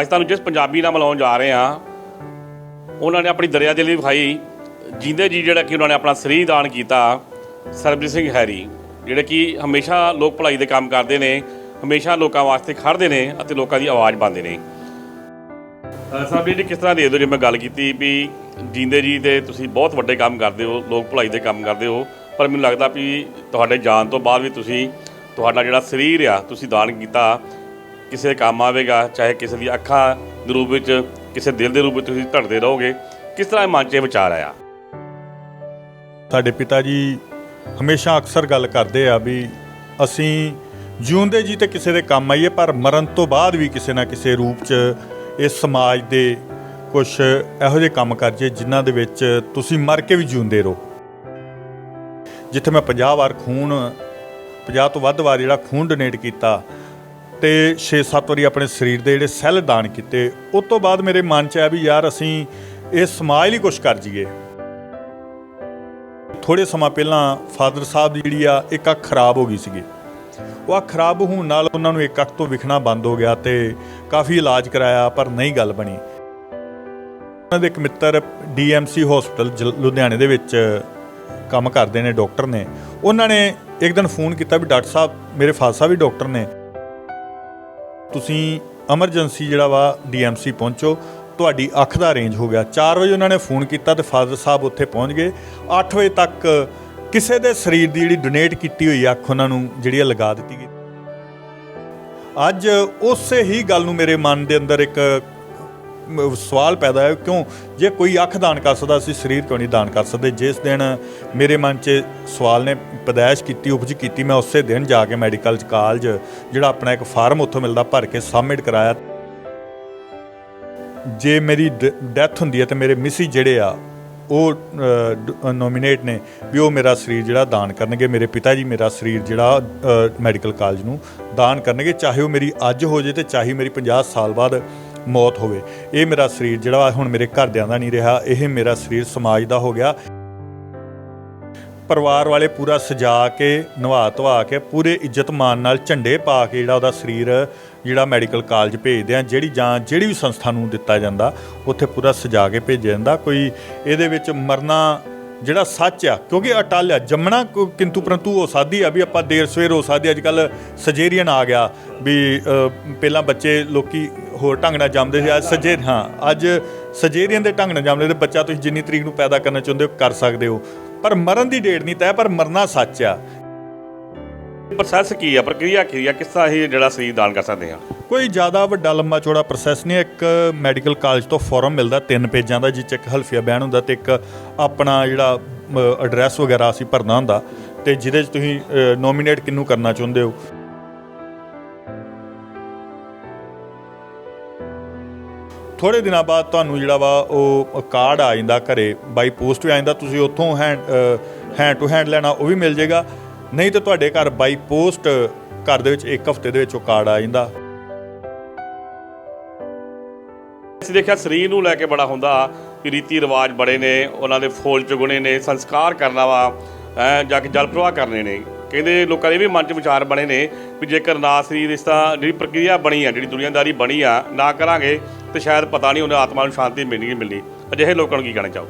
ਅੱਜ ਤੁਹਾਨੂੰ ਜਿਸ ਪੰਜਾਬੀ ਨਾਲ ਮਿਲਾਉਣ ਜਾ ਰਹੇ ਹਾਂ, ਉਹਨਾਂ ਨੇ ਆਪਣੀ ਦਰਿਆ ਦਿਲੀ ਵਿਖਾਈ, ਜਿੰਦੇ ਜੀ ਜਿਹੜਾ ਕਿ ਉਹਨਾਂ ਨੇ ਆਪਣਾ ਸਰੀਰ ਦਾਨ ਕੀਤਾ, ਸਰਬਜੀਤ ਸਿੰਘ ਹੈਰੀ, ਜਿਹੜੇ ਕਿ ਹਮੇਸ਼ਾ ਲੋਕ ਭਲਾਈ ਦੇ ਕੰਮ ਕਰਦੇ ਨੇ, ਹਮੇਸ਼ਾ ਲੋਕਾਂ ਵਾਸਤੇ ਖੜਦੇ ਨੇ ਅਤੇ ਲੋਕਾਂ ਦੀ ਆਵਾਜ਼ ਬਣਦੇ ਨੇ। ਸਾਹਿਬ ਜੀ, ਕਿਸ ਤਰ੍ਹਾਂ ਦੇ ਦਿਓ ਜੇ ਮੈਂ ਗੱਲ ਕੀਤੀ ਵੀ ਜਿੰਦੇ ਜੀ ਤੇ ਤੁਸੀਂ ਬਹੁਤ ਵੱਡੇ ਕੰਮ ਕਰਦੇ ਹੋ, ਲੋਕ ਭਲਾਈ ਦੇ ਕੰਮ ਕਰਦੇ ਹੋ, ਪਰ ਮੈਨੂੰ ਲੱਗਦਾ ਵੀ ਤੁਹਾਡੇ ਜਾਣ ਤੋਂ ਬਾਅਦ ਵੀ ਤੁਸੀਂ, ਤੁਹਾਡਾ ਜਿਹੜਾ ਸਰੀਰ ਆ, ਤੁਸੀਂ ਦਾਨ ਕੀਤਾ ਕਿਸੇ ਦੇ ਕੰਮ ਆਵੇਗਾ, ਚਾਹੇ ਕਿਸੇ ਦੀ ਅੱਖਾਂ ਦੇ ਰੂਪ ਵਿੱਚ, ਕਿਸੇ ਦਿਲ ਦੇ ਰੂਪ ਵਿੱਚ ਤੁਸੀਂ ਧੜਦੇ ਰਹੋਗੇ, ਕਿਸ ਤਰ੍ਹਾਂ ਮਨ 'ਚ ਇਹ ਵਿਚਾਰ ਆਇਆ? ਸਾਡੇ ਪਿਤਾ ਜੀ ਹਮੇਸ਼ਾ ਅਕਸਰ ਗੱਲ ਕਰਦੇ ਆ ਵੀ ਅਸੀਂ ਜਿਉਂਦੇ ਜੀ ਤੇ ਕਿਸੇ ਦੇ ਕੰਮ ਆਈਏ, ਪਰ ਮਰਨ ਤੋਂ ਬਾਅਦ ਵੀ ਕਿਸੇ ਨਾ ਕਿਸੇ ਰੂਪ 'ਚ ਇਸ ਸਮਾਜ ਦੇ ਕੁਝ ਇਹੋ ਜਿਹੇ ਕੰਮ ਕਰ ਜੇ ਜਿਨ੍ਹਾਂ ਦੇ ਵਿੱਚ ਤੁਸੀਂ ਮਰ ਕੇ ਵੀ ਜਿਉਂਦੇ ਰਹੋ। ਜਿੱਥੇ ਮੈਂ 50 ਵਾਰ ਖੂਨ 50 ਤੋਂ ਵੱਧ ਵਾਰ ਜਿਹੜਾ ਖੂਨ ਡੋਨੇਟ ਕੀਤਾ ਤੇ 6-7 ਵਾਰੀ ਆਪਣੇ ਸਰੀਰ ਦੇ ਜਿਹੜੇ ਸੈੱਲ ਦਾਨ ਕੀਤੇ, ਉਸ ਤੋਂ ਬਾਅਦ ਮੇਰੇ ਮਨ 'ਚ ਆਇਆ ਵੀ ਯਾਰ ਅਸੀਂ ਇਹ ਸਮਾਜ ਲਈ ਕੁਝ ਕਰ ਜਾਈਏ। ਥੋੜੇ ਸਮਾਂ ਪਹਿਲਾਂ ਫਾਦਰ ਸਾਹਿਬ ਦੀ ਜਿਹੜੀ ਆ ਇੱਕ ਅੱਖ ਖਰਾਬ ਹੋ ਗਈ ਸੀਗੀ। ਉਹ ਅੱਖ ਖਰਾਬ ਹੋਣ ਨਾਲ ਉਹਨਾਂ ਨੂੰ ਇੱਕ ਅੱਖ ਤੋਂ ਵਿਖਣਾ ਬੰਦ ਹੋ ਗਿਆ ਤੇ ਕਾਫੀ ਇਲਾਜ ਕਰਾਇਆ, ਪਰ ਨਹੀਂ ਗੱਲ ਬਣੀ। ਉਹਨਾਂ ਦੇ ਇੱਕ ਮਿੱਤਰ ਡੀਐਮਸੀ ਹਸਪੀਟਲ ਲੁਧਿਆਣੇ ਦੇ ਵਿੱਚ ਕੰਮ ਕਰਦੇ ਨੇ, ਡਾਕਟਰ ਨੇ। ਉਹਨਾਂ ਨੇ ਇੱਕ ਦਿਨ ਫੋਨ ਕੀਤਾ ਵੀ ਡਾਕਟਰ ਸਾਹਿਬ, ਮੇਰੇ ਫਾਦਰ ਸਾਹਿਬ ਵੀ ਡਾਕਟਰ ਨੇ। ਤੁਸੀਂ ਐਮਰਜੈਂਸੀ ਜਿਹੜਾ ਵਾ ਡੀਐਮਸੀ ਪਹੁੰਚੋ, ਤੁਹਾਡੀ ਅੱਖ ਦਾ ਰੇਂਜ ਹੋ ਗਿਆ। 4 ਵਜੇ ਉਹਨਾਂ ਨੇ ਫੋਨ ਕੀਤਾ ਤੇ ਫਾਦਰ ਸਾਹਿਬ ਉੱਥੇ ਪਹੁੰਚ ਗਏ। 8 ਵਜੇ ਤੱਕ ਕਿਸੇ ਦੇ ਸਰੀਰ ਦੀ ਜਿਹੜੀ ਡੋਨੇਟ ਕੀਤੀ ਹੋਈ ਅੱਖ ਉਹਨਾਂ ਨੂੰ ਜਿਹੜੀ ਆ ਲਗਾ ਦਿੱਤੀ ਗਈ। ਅੱਜ ਉਸੇ ਹੀ ਗੱਲ ਨੂੰ ਮੇਰੇ ਮਨ ਦੇ ਅੰਦਰ ਇੱਕ ਸਵਾਲ ਪੈਦਾ ਹੋਇਆ, ਕਿਉਂ? ਜੇ ਕੋਈ ਅੱਖ ਦਾਨ ਕਰ ਸਕਦਾ, ਅਸੀਂ ਸਰੀਰ ਕਿਉਂ ਨਹੀਂ ਦਾਨ ਕਰ ਸਕਦੇ? ਜਿਸ ਦਿਨ ਮੇਰੇ ਮਨ 'ਚ ਸਵਾਲ ਨੇ ਪਦਾਇਸ਼ ਕੀਤੀ, ਉਪਜ ਕੀਤੀ, ਮੈਂ ਉਸੇ ਦਿਨ ਜਾ ਕੇ ਮੈਡੀਕਲ ਕਾਲਜ, ਜਿਹੜਾ ਆਪਣਾ ਇੱਕ ਫਾਰਮ ਉੱਥੋਂ ਮਿਲਦਾ, ਭਰ ਕੇ ਸਬਮਿਟ ਕਰਾਇਆ। ਜੇ ਮੇਰੀ ਡੈਥ ਹੁੰਦੀ ਹੈ ਤੇ ਮੇਰੇ ਮਿਸੀ ਜਿਹੜੇ ਆ, ਉਹ ਨੋਮੀਨੇਟ ਨੇ ਵੀ ਉਹ ਮੇਰਾ ਸਰੀਰ ਜਿਹੜਾ ਦਾਨ ਕਰਨਗੇ, ਮੇਰੇ ਪਿਤਾ ਜੀ ਮੇਰਾ ਸਰੀਰ ਜਿਹੜਾ ਮੈਡੀਕਲ ਕਾਲਜ ਨੂੰ ਦਾਨ ਕਰਨਗੇ, ਚਾਹੇ ਉਹ ਮੇਰੀ ਅੱਜ ਹੋ ਜੇ ਤੇ ਚਾਹੇ ਮੇਰੀ 50 ਸਾਲ ਬਾਅਦ ਮੌਤ ਹੋਵੇ। ਇਹ ਮੇਰਾ ਸਰੀਰ ਜਿਹੜਾ ਹੁਣ ਮੇਰੇ ਘਰਦਿਆਂ ਦਾ ਨਹੀਂ ਰਿਹਾ, ਇਹ ਮੇਰਾ ਸਰੀਰ ਸਮਾਜ ਦਾ ਹੋ ਗਿਆ। ਪਰਿਵਾਰ ਵਾਲੇ ਪੂਰਾ ਸਜਾ ਕੇ, ਨਵਾ ਧਵਾ ਕੇ, ਪੂਰੇ ਇੱਜ਼ਤ ਮਾਨ ਨਾਲ ਝੰਡੇ ਪਾ ਕੇ ਜਿਹੜਾ ਉਹਦਾ ਸਰੀਰ, ਜਿਹੜਾ ਮੈਡੀਕਲ ਕਾਲਜ ਭੇਜਦੇ ਆ, ਜਿਹੜੀ ਜਾਂ ਜਿਹੜੀ ਵੀ ਸੰਸਥਾ ਨੂੰ ਦਿੱਤਾ ਜਾਂਦਾ, ਉੱਥੇ ਪੂਰਾ ਸਜਾ ਕੇ ਭੇਜਿਆ ਜਾਂਦਾ। ਕੋਈ ਇਹਦੇ ਵਿੱਚ ਮਰਨਾ ਜਿਹੜਾ ਸੱਚ ਆ, ਕਿਉਂਕਿ ਅਟਲ ਆ, ਜੰਮਣਾ ਕਿੰਤੂ ਪਰੰਤੂ ਹੋ ਸਕਦੀ ਆ ਵੀ ਆਪਾਂ ਦੇਰ ਸਵੇਰ ਹੋ ਸਕਦੀ ਅੱਜ ਕੱਲ ਸਜੇਰੀਅਨ ਆ ਗਿਆ ਵੀ ਪਹਿਲਾਂ ਬੱਚੇ ਲੋਕੀ ਹੋਰ ਢੰਗ ਨਾਲ ਜੰਮਦੇ ਸੀ, ਅੱਜ ਸਜੇ, ਹਾਂ, ਅੱਜ ਸਜੇਰੀਅਨ ਦੇ ਢੰਗ ਨਾਲ ਜੰਮਦੇ ਤੇ ਬੱਚਾ ਤੁਸੀਂ ਜਿੰਨੀ ਤਰੀਕ ਨੂੰ ਪੈਦਾ ਕਰਨਾ ਚਾਹੁੰਦੇ ਹੋ, ਕਰ ਸਕਦੇ ਹੋ। ਪਰ ਮਰਨ ਦੀ ਡੇਟ ਨਹੀਂ ਤੈਅ, ਪਰ ਮਰਨਾ ਸੱਚ ਆ। ਪ੍ਰੋਸੈਸ ਕੀ ਆ? ਪ੍ਰਕਿਰਿਆ ਕੀ ਆ? ਕਿਸ ਤਰ੍ਹਾਂ ਇਹ ਜਿਹੜਾ ਸਰੀਰ ਦਾਨ ਕਰ ਸਕਦੇ ਹਾਂ? ਕੋਈ ਜ਼ਿਆਦਾ ਵੱਡਾ ਲੰਮਾ ਚੌੜਾ ਪ੍ਰੋਸੈਸ ਨਹੀਂ ਇੱਕ ਮੈਡੀਕਲ ਕਾਲਜ ਤੋਂ ਫਾਰਮ ਮਿਲਦਾ, ਤਿੰਨ ਪੇਜਾਂ ਦਾ ਜਿਸ 'ਚ ਇੱਕ ਹਲਫੀਆ ਬਿਆਨ ਹੁੰਦਾ ਤੇ ਇੱਕ ਆਪਣਾ ਜਿਹੜਾ ਐਡਰੈਸ ਵਗੈਰਾ ਅਸੀਂ ਭਰਨਾ ਹੁੰਦਾ ਤੇ ਜਿਹਦੇ 'ਚ ਤੁਸੀਂ ਨੋਮੀਨੇਟ ਕਿਹਨੂੰ ਕਰਨਾ ਚਾਹੁੰਦੇ ਹੋ? ਥੋੜੇ ਦਿਨਾਂ ਬਾਅਦ ਤੁਹਾਨੂੰ ਜਿਹੜਾ ਵਾ ਉਹ ਕਾਰਡ ਆ ਜਾਂਦਾ ਘਰੇ। ਬਾਈ ਪੋਸਟ ਵੀ ਆ ਜਾਂਦਾ, ਤੁਸੀਂ ਉੱਥੋਂ ਹੈਂਡ ਹੈਂਡ ਟੂ ਹੈਂਡ ਲੈਣਾ, ਉਹ ਵੀ ਮਿਲ ਜਾਏਗਾ ਨਹੀਂ ਤਾਂ ਤੁਹਾਡੇ ਘਰ ਬਾਈ ਪੋਸਟ ਘਰ ਦੇ ਵਿੱਚ ਇੱਕ ਹਫ਼ਤੇ ਦੇ ਵਿੱਚ ਉਹ ਕਾਰਡ ਆ ਜਾਂਦਾ। ਅਸੀਂ ਦੇਖਿਆ ਸਰੀਰ ਨੂੰ ਲੈ ਕੇ ਬੜਾ ਹੁੰਦਾ ਕਿ ਰੀਤੀ ਰਿਵਾਜ ਬੜੇ ਨੇ, ਉਹਨਾਂ ਦੇ ਫੋਲ ਚੁਗਣੇ ਨੇ, ਸੰਸਕਾਰ ਕਰਨਾ ਵਾ, ਹੈ, ਜਾ ਕੇ ਜਲ ਪ੍ਰਵਾਹ ਕਰਨੇ ਨੇ। ਕਹਿੰਦੇ ਲੋਕਾਂ ਦੇ ਵੀ ਮਨ 'ਚ ਵਿਚਾਰ ਬਣੇ ਨੇ, ਵੀ ਜੇਕਰ ਨਾ ਸਰੀਰ ਇਸ ਤਾਂ ਜਿਹੜੀ ਪ੍ਰਕਿਰਿਆ ਬਣੀ ਆ, ਜਿਹੜੀ ਦੁਨੀਆਦਾਰੀ ਬਣੀ ਆ, ਨਾ ਕਰਾਂਗੇ, ਤੇ ਸ਼ਾਇਦ ਪਤਾ ਨਹੀਂ ਉਹਨੇ ਆਤਮਾ ਨੂੰ ਸ਼ਾਂਤੀ ਮਿਲਣੀ ਮਿਲਣੀ। ਅਜਿਹੇ ਲੋਕਾਂ ਨੂੰ ਕੀ ਕਹਿਣਾ ਚਾਹੋ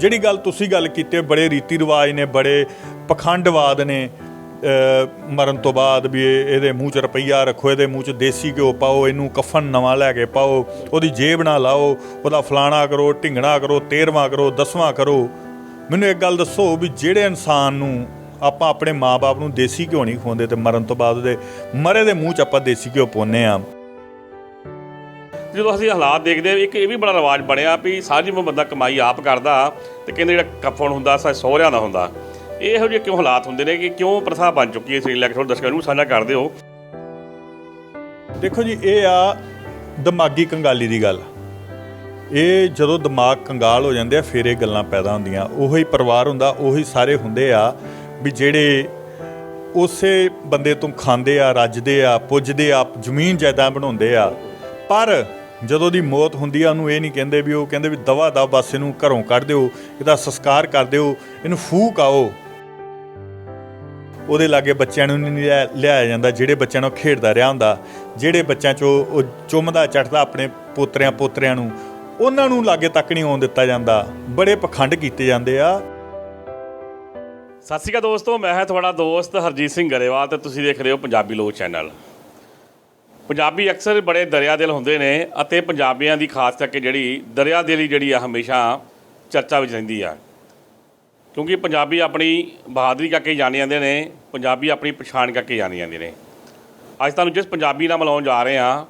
ਜਿਹੜੀ ਗੱਲ ਤੁਸੀਂ ਗੱਲ ਕੀਤੀ ਬੜੇ ਰੀਤੀ ਰਿਵਾਜ ਨੇ, ਬੜੇ ਪਖੰਡਵਾਦ ਨੇ ਮਰਨ ਤੋਂ ਬਾਅਦ ਵੀ ਇਹਦੇ ਮੂੰਹ 'ਚ ਰੁਪਈਆ ਰੱਖੋ, ਇਹਦੇ ਮੂੰਹ 'ਚ ਦੇਸੀ ਘਿਓ ਪਾਓ, ਇਹਨੂੰ ਕਫਨ ਨਵਾਂ ਲੈ ਕੇ ਪਾਓ, ਉਹਦੀ ਜੇਬ ਨਾ ਲਾਓ, ਉਹਦਾ ਫਲਾਣਾ ਕਰੋ, ਢਿੰਗਣਾ ਕਰੋ, ਤੇਰਵਾਂ ਕਰੋ, ਦਸਵਾਂ ਕਰੋ। ਮੈਨੂੰ ਇੱਕ ਗੱਲ ਦੱਸੋ ਵੀ ਜਿਹੜੇ ਇਨਸਾਨ ਨੂੰ ਆਪਾਂ ਆਪਣੇ ਮਾਪੇ ਨੂੰ ਦੇਸੀ ਘਿਓ ਨਹੀਂ ਖਵਾਉਂਦੇ ਤੇ ਮਰਨ ਤੋਂ ਬਾਅਦ ਉਹਦੇ ਮਰੇ ਦੇ ਮੂੰਹ 'ਚ ਆਪਾਂ ਦੇਸੀ ਘਿਓ ਪਾਉਂਦੇ ਆ ਜਦੋਂ ਅਸੀਂ ਹਾਲਾਤ ਦੇਖਦੇ ਹਾਂ, ਇੱਕ ਇਹ ਵੀ ਬੜਾ ਰਿਵਾਜ ਬਣਿਆ ਵੀ ਸਾਰੀ ਉਮਰ ਬੰਦਾ ਕਮਾਈ ਆਪ ਕਰਦਾ ਤੇ ਕਹਿੰਦੇ ਜਿਹੜਾ ਕਫਨ ਹੁੰਦਾ, ਸਾ, ਸਹੁਰਿਆਂ ਦਾ ਹੁੰਦਾ। ਇਹੋ ਜਿਹੇ ਕਿਉਂ ਹਾਲਾਤ ਹੁੰਦੇ ਨੇ ਕਿ ਕਿਉਂ ਪ੍ਰਥਾ ਬਣ ਚੁੱਕੀ ਹੈ ਸਰੀਰ ਲੈ ਕੇ ਥੋੜਾ ਦਰਸ਼ਕਾਂ ਨੂੰ ਸਾਂਝਾ ਕਰਦੇ ਹੋ ਦੇਖੋ ਜੀ, ਇਹ ਆ ਦਿਮਾਗੀ ਕੰਗਾਲੀ ਦੀ ਗੱਲ। ਇਹ ਜਦੋਂ ਦਿਮਾਗ ਕੰਗਾਲ ਹੋ ਜਾਂਦੇ ਆ, ਫਿਰ ਇਹ ਗੱਲਾਂ ਪੈਦਾ ਹੁੰਦੀਆਂ। ਉਹੀ ਪਰਿਵਾਰ ਹੁੰਦਾ, ਉਹੀ ਸਾਰੇ ਹੁੰਦੇ ਆ ਵੀ ਜਿਹੜੇ ਉਸੇ ਬੰਦੇ ਤੋਂ ਖਾਂਦੇ ਆ, ਰੱਜਦੇ ਆ, ਪੁੱਜਦੇ ਆ, ਜ਼ਮੀਨ ਜਾਇਦਾਦ ਬਣਾਉਂਦੇ ਆ। ਪਰ ਜਦੋਂ ਦੀ ਮੌਤ ਹੁੰਦੀ ਆ, ਉਹਨੂੰ ਇਹ ਨਹੀਂ ਕਹਿੰਦੇ ਵੀ ਉਹ ਕਹਿੰਦੇ ਵੀ ਦਵਾ ਦਾ ਬਸ ਇਹਨੂੰ ਘਰੋਂ ਕੱਢ ਦਿਓ, ਇਹਦਾ ਸੰਸਕਾਰ ਕਰ ਦਿਓ, ਇਹਨੂੰ ਫੂਕ ਆਓ। ਉਹਦੇ ਲਾਗੇ ਬੱਚਿਆਂ ਨੂੰ ਨਹੀਂ ਲਿਆ- ਲਿਆਇਆ ਜਾਂਦਾ, ਜਿਹੜੇ ਬੱਚਿਆਂ ਨਾਲ ਖੇਡਦਾ ਰਿਹਾ ਹੁੰਦਾ, ਜਿਹੜੇ ਬੱਚਿਆਂ 'ਚੋਂ ਉਹ ਚੁੰਮਦਾ ਚੜਦਾ ਆਪਣੇ ਪੋਤਰਿਆਂ ਪੋਤਰਿਆਂ ਨੂੰ, ਉਹਨਾਂ ਨੂੰ ਲਾਗੇ ਤੱਕ ਨਹੀਂ ਆਉਣ ਦਿੱਤਾ ਜਾਂਦਾ, ਬੜੇ ਪਖੰਡ ਕੀਤੇ ਜਾਂਦੇ ਆ। ਸਤਿ ਸ਼੍ਰੀ ਅਕਾਲ ਦੋਸਤੋ, ਮੈਂ ਹਾਂ ਤੁਹਾਡਾ ਦੋਸਤ ਹਰਜੀਤ ਸਿੰਘ ਗਰੇਵਾਲ ਤੇ ਤੁਸੀਂ ਦੇਖ ਰਹੇ ਹੋ ਪੰਜਾਬੀ ਲੋਕ ਚੈਨਲ। ਪੰਜਾਬੀ ਅਕਸਰ ਬੜੇ ਦਰਿਆ ਦਿਲ ਹੁੰਦੇ ਨੇ ਅਤੇ ਪੰਜਾਬੀਆਂ ਦੀ ਖਾਸ ਕਰਕੇ ਜਿਹੜੀ ਦਰਿਆ ਦਿਲੀ ਜਿਹੜੀ ਆ ਹਮੇਸ਼ਾ ਚਰਚਾ ਵਿੱਚ ਰਹਿੰਦੀ ਆ। ਕਿਉਂਕਿ ਪੰਜਾਬੀ ਆਪਣੀ ਬਹਾਦਰੀ ਕਰਕੇ ਜਾਣੇ ਜਾਂਦੇ ਨੇ, ਪੰਜਾਬੀ ਆਪਣੀ ਪਛਾਣ ਕਰਕੇ ਜਾਣੇ ਜਾਂਦੇ ਨੇ। ਅੱਜ ਤੁਹਾਨੂੰ ਜਿਸ ਪੰਜਾਬੀ ਨਾਲ ਮਿਲਾਉਣ ਜਾ ਰਹੇ ਹਾਂ,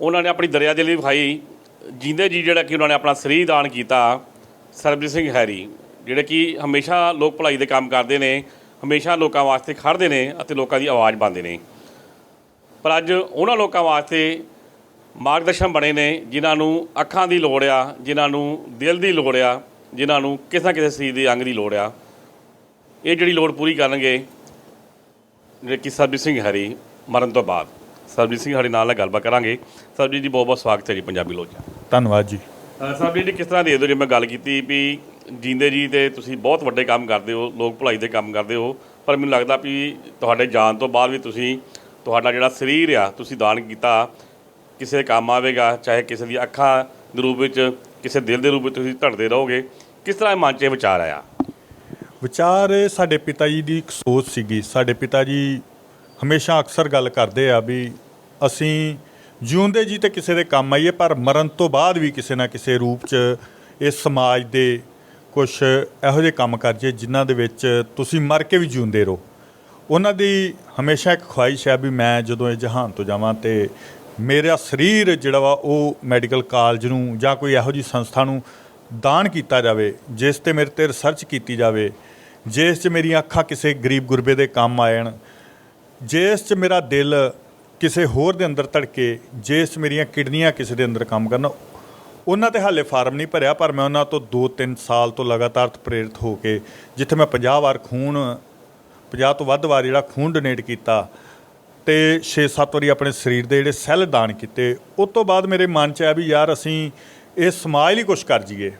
ਉਹਨਾਂ ਨੇ ਆਪਣੀ ਦਰਿਆ ਦਿਲੀ ਵਿਖਾਈ, ਜਿੰਦੇ ਜੀ ਜਿਹੜਾ ਕਿ ਉਹਨਾਂ ਨੇ ਆਪਣਾ ਸਰੀਰ ਦਾਨ ਕੀਤਾ, ਸਰਬਜੀਤ ਸਿੰਘ ਹੈਰੀ ਜਿਹੜੇ ਕਿ ਹਮੇਸ਼ਾ ਲੋਕ ਭਲਾਈ ਦੇ ਕੰਮ ਕਰਦੇ ਨੇ, ਹਮੇਸ਼ਾ ਲੋਕਾਂ ਵਾਸਤੇ ਖੜ੍ਹਦੇ ਨੇ ਅਤੇ ਲੋਕਾਂ ਦੀ ਆਵਾਜ਼ ਬਣਦੇ ਨੇ। ਪਰ ਅੱਜ ਉਹਨਾਂ ਲੋਕਾਂ ਵਾਸਤੇ ਮਾਰਗਦਰਸ਼ਨ ਬਣੇ ਨੇ ਜਿਨ੍ਹਾਂ ਨੂੰ ਅੱਖਾਂ ਦੀ ਲੋੜ ਆ ਜਿਨ੍ਹਾਂ ਨੂੰ ਦਿਲ ਦੀ ਲੋੜ ਆ ਜਿਨ੍ਹਾਂ ਨੂੰ ਕਿਸੇ ਨਾ ਕਿਸੇ ਸਰੀਰ ਦੇ ਅੰਗ ਦੀ ਲੋੜ ਆ। ਇਹ ਜਿਹੜੀ ਲੋੜ ਪੂਰੀ ਕਰਨਗੇ ਜਿਹੜੇ ਕਿ ਸਰਬਜੀਤ ਸਿੰਘ ਹਰੀ ਮਰਨ ਤੋਂ ਬਾਅਦ। ਸਰਬਜੀਤ ਸਿੰਘ ਹਰੀ ਨਾਲ ਗੱਲਬਾਤ ਕਰਾਂਗੇ। ਸਰਬਜੀਤ ਜੀ ਬਹੁਤ ਬਹੁਤ ਸਵਾਗਤ ਹੈ ਜੀ ਪੰਜਾਬੀ ਲੋਕ ਚ ਧੰਨਵਾਦ ਜੀ। ਸਰਬਜੀਤ ਜੀ ਕਿਸ ਤਰ੍ਹਾਂ ਦੇ ਦਿਓ ਜੇ ਮੈਂ ਗੱਲ ਕੀਤੀ ਵੀ ਜਿੰਦੇ ਜੀ ਤੇ ਤੁਸੀਂ ਬਹੁਤ ਵੱਡੇ ਕੰਮ ਕਰਦੇ ਹੋ ਲੋਕ ਭਲਾਈ ਦੇ ਕੰਮ ਕਰਦੇ ਹੋ ਪਰ ਮੈਨੂੰ ਲੱਗਦਾ ਵੀ ਤੁਹਾਡੇ ਜਾਣ ਤੋਂ ਬਾਅਦ ਵੀ ਤੁਸੀਂ ਤੁਹਾਡਾ ਜਿਹੜਾ ਸਰੀਰ ਆ, ਤੁਸੀਂ ਦਾਨ ਕੀਤਾ, ਕਿਸੇ ਦੇ ਕੰਮ ਆਵੇਗਾ, ਚਾਹੇ ਕਿਸੇ ਦੀ ਅੱਖਾਂ ਦੇ ਰੂਪ ਵਿੱਚ, ਕਿਸੇ ਦਿਲ ਦੇ ਰੂਪ ਵਿੱਚ ਤੁਸੀਂ ਧੜਦੇ ਰਹੋਗੇ, ਕਿਸ ਤਰ੍ਹਾਂ ਮਨ 'ਚ ਇਹ ਵਿਚਾਰ ਆਇਆ? ਵਿਚਾਰ ਸਾਡੇ ਪਿਤਾ ਜੀ ਦੀ ਇੱਕ ਸੋਚ ਸੀਗੀ। ਸਾਡੇ ਪਿਤਾ ਜੀ ਹਮੇਸ਼ਾ ਅਕਸਰ ਗੱਲ ਕਰਦੇ ਆ ਵੀ ਅਸੀਂ ਜਿਉਂਦੇ ਜੀ ਤੇ ਕਿਸੇ ਦੇ ਕੰਮ ਆਈਏ, ਪਰ ਮਰਨ ਤੋਂ ਬਾਅਦ ਵੀ ਕਿਸੇ ਨਾ ਕਿਸੇ ਰੂਪ 'ਚ ਇਸ ਸਮਾਜ ਦੇ ਕੁਝ ਇਹੋ ਜਿਹੇ ਕੰਮ ਕਰ ਜੇ ਜਿਨ੍ਹਾਂ ਦੇ ਵਿੱਚ ਤੁਸੀਂ ਮਰ ਕੇ ਵੀ ਜਿਉਂਦੇ ਰਹੋ। ਉਹਨਾਂ ਦੀ ਹਮੇਸ਼ਾ ਇੱਕ ਖੁਆਇਸ਼ ਹੈ ਵੀ ਮੈਂ ਜਦੋਂ ਇਹ ਜਹਾਨ ਤੋਂ ਜਾਵਾਂ ਤੇ ਮੇਰਾ ਸਰੀਰ ਜਿਹੜਾ ਵਾ ਉਹ ਮੈਡੀਕਲ ਕਾਲਜ ਨੂੰ ਜਾਂ ਕੋਈ ਇਹੋ ਜਿਹੀ ਸੰਸਥਾ ਨੂੰ ਦਾਨ ਕੀਤਾ ਜਾਵੇ, ਜਿਸ ਤੇ ਮੇਰੇ ਤੇ ਰਿਸਰਚ ਕੀਤੀ ਜਾਵੇ, ਜਿਸ 'ਚ ਮੇਰੀਆਂ ਅੱਖਾਂ ਕਿਸੇ ਗਰੀਬ ਗੁਰਬੇ ਦੇ ਕੰਮ ਆਣ ਜਿਸ 'ਚ ਮੇਰਾ ਦਿਲ ਕਿਸੇ ਹੋਰ ਦੇ ਅੰਦਰ ਧੜਕੇ, ਜਿਸ 'ਚ ਮੇਰੀਆਂ ਕਿਡਨੀਆਂ ਕਿਸੇ ਦੇ ਅੰਦਰ ਕੰਮ ਕਰਨ, ਉਹਨਾਂ ਤੇ ਹਾਲੇ ਫਾਰਮ ਨਹੀਂ ਭਰਿਆ, ਪਰ ਮੈਂ ਉਹਨਾਂ ਤੋਂ 2-3 ਸਾਲ ਤੋਂ ਲਗਾਤਾਰ ਪ੍ਰੇਰਿਤ ਹੋ ਕੇ, ਜਿੱਥੇ ਮੈਂ 50 ਵਾਰ ਖੂਨ 50 ਤੋਂ ਵੱਧ ਵਾਰ ਜਿਹੜਾ ਖੂਨ ਡੋਨੇਟ ਕੀਤਾ ਤੇ 6-7 ਵਾਰੀ ਆਪਣੇ ਸਰੀਰ ਦੇ ਜਿਹੜੇ ਸੈੱਲ ਦਾਨ ਕੀਤੇ ਉਸ ਤੋਂ ਬਾਅਦ ਮੇਰੇ ਮਨ 'ਚ ਆਇਆ ਵੀ ਯਾਰ ਅਸੀਂ ਇਹ ਸਮਾਜ ਲਈ ਕੁਝ ਕਰ ਜੀਏ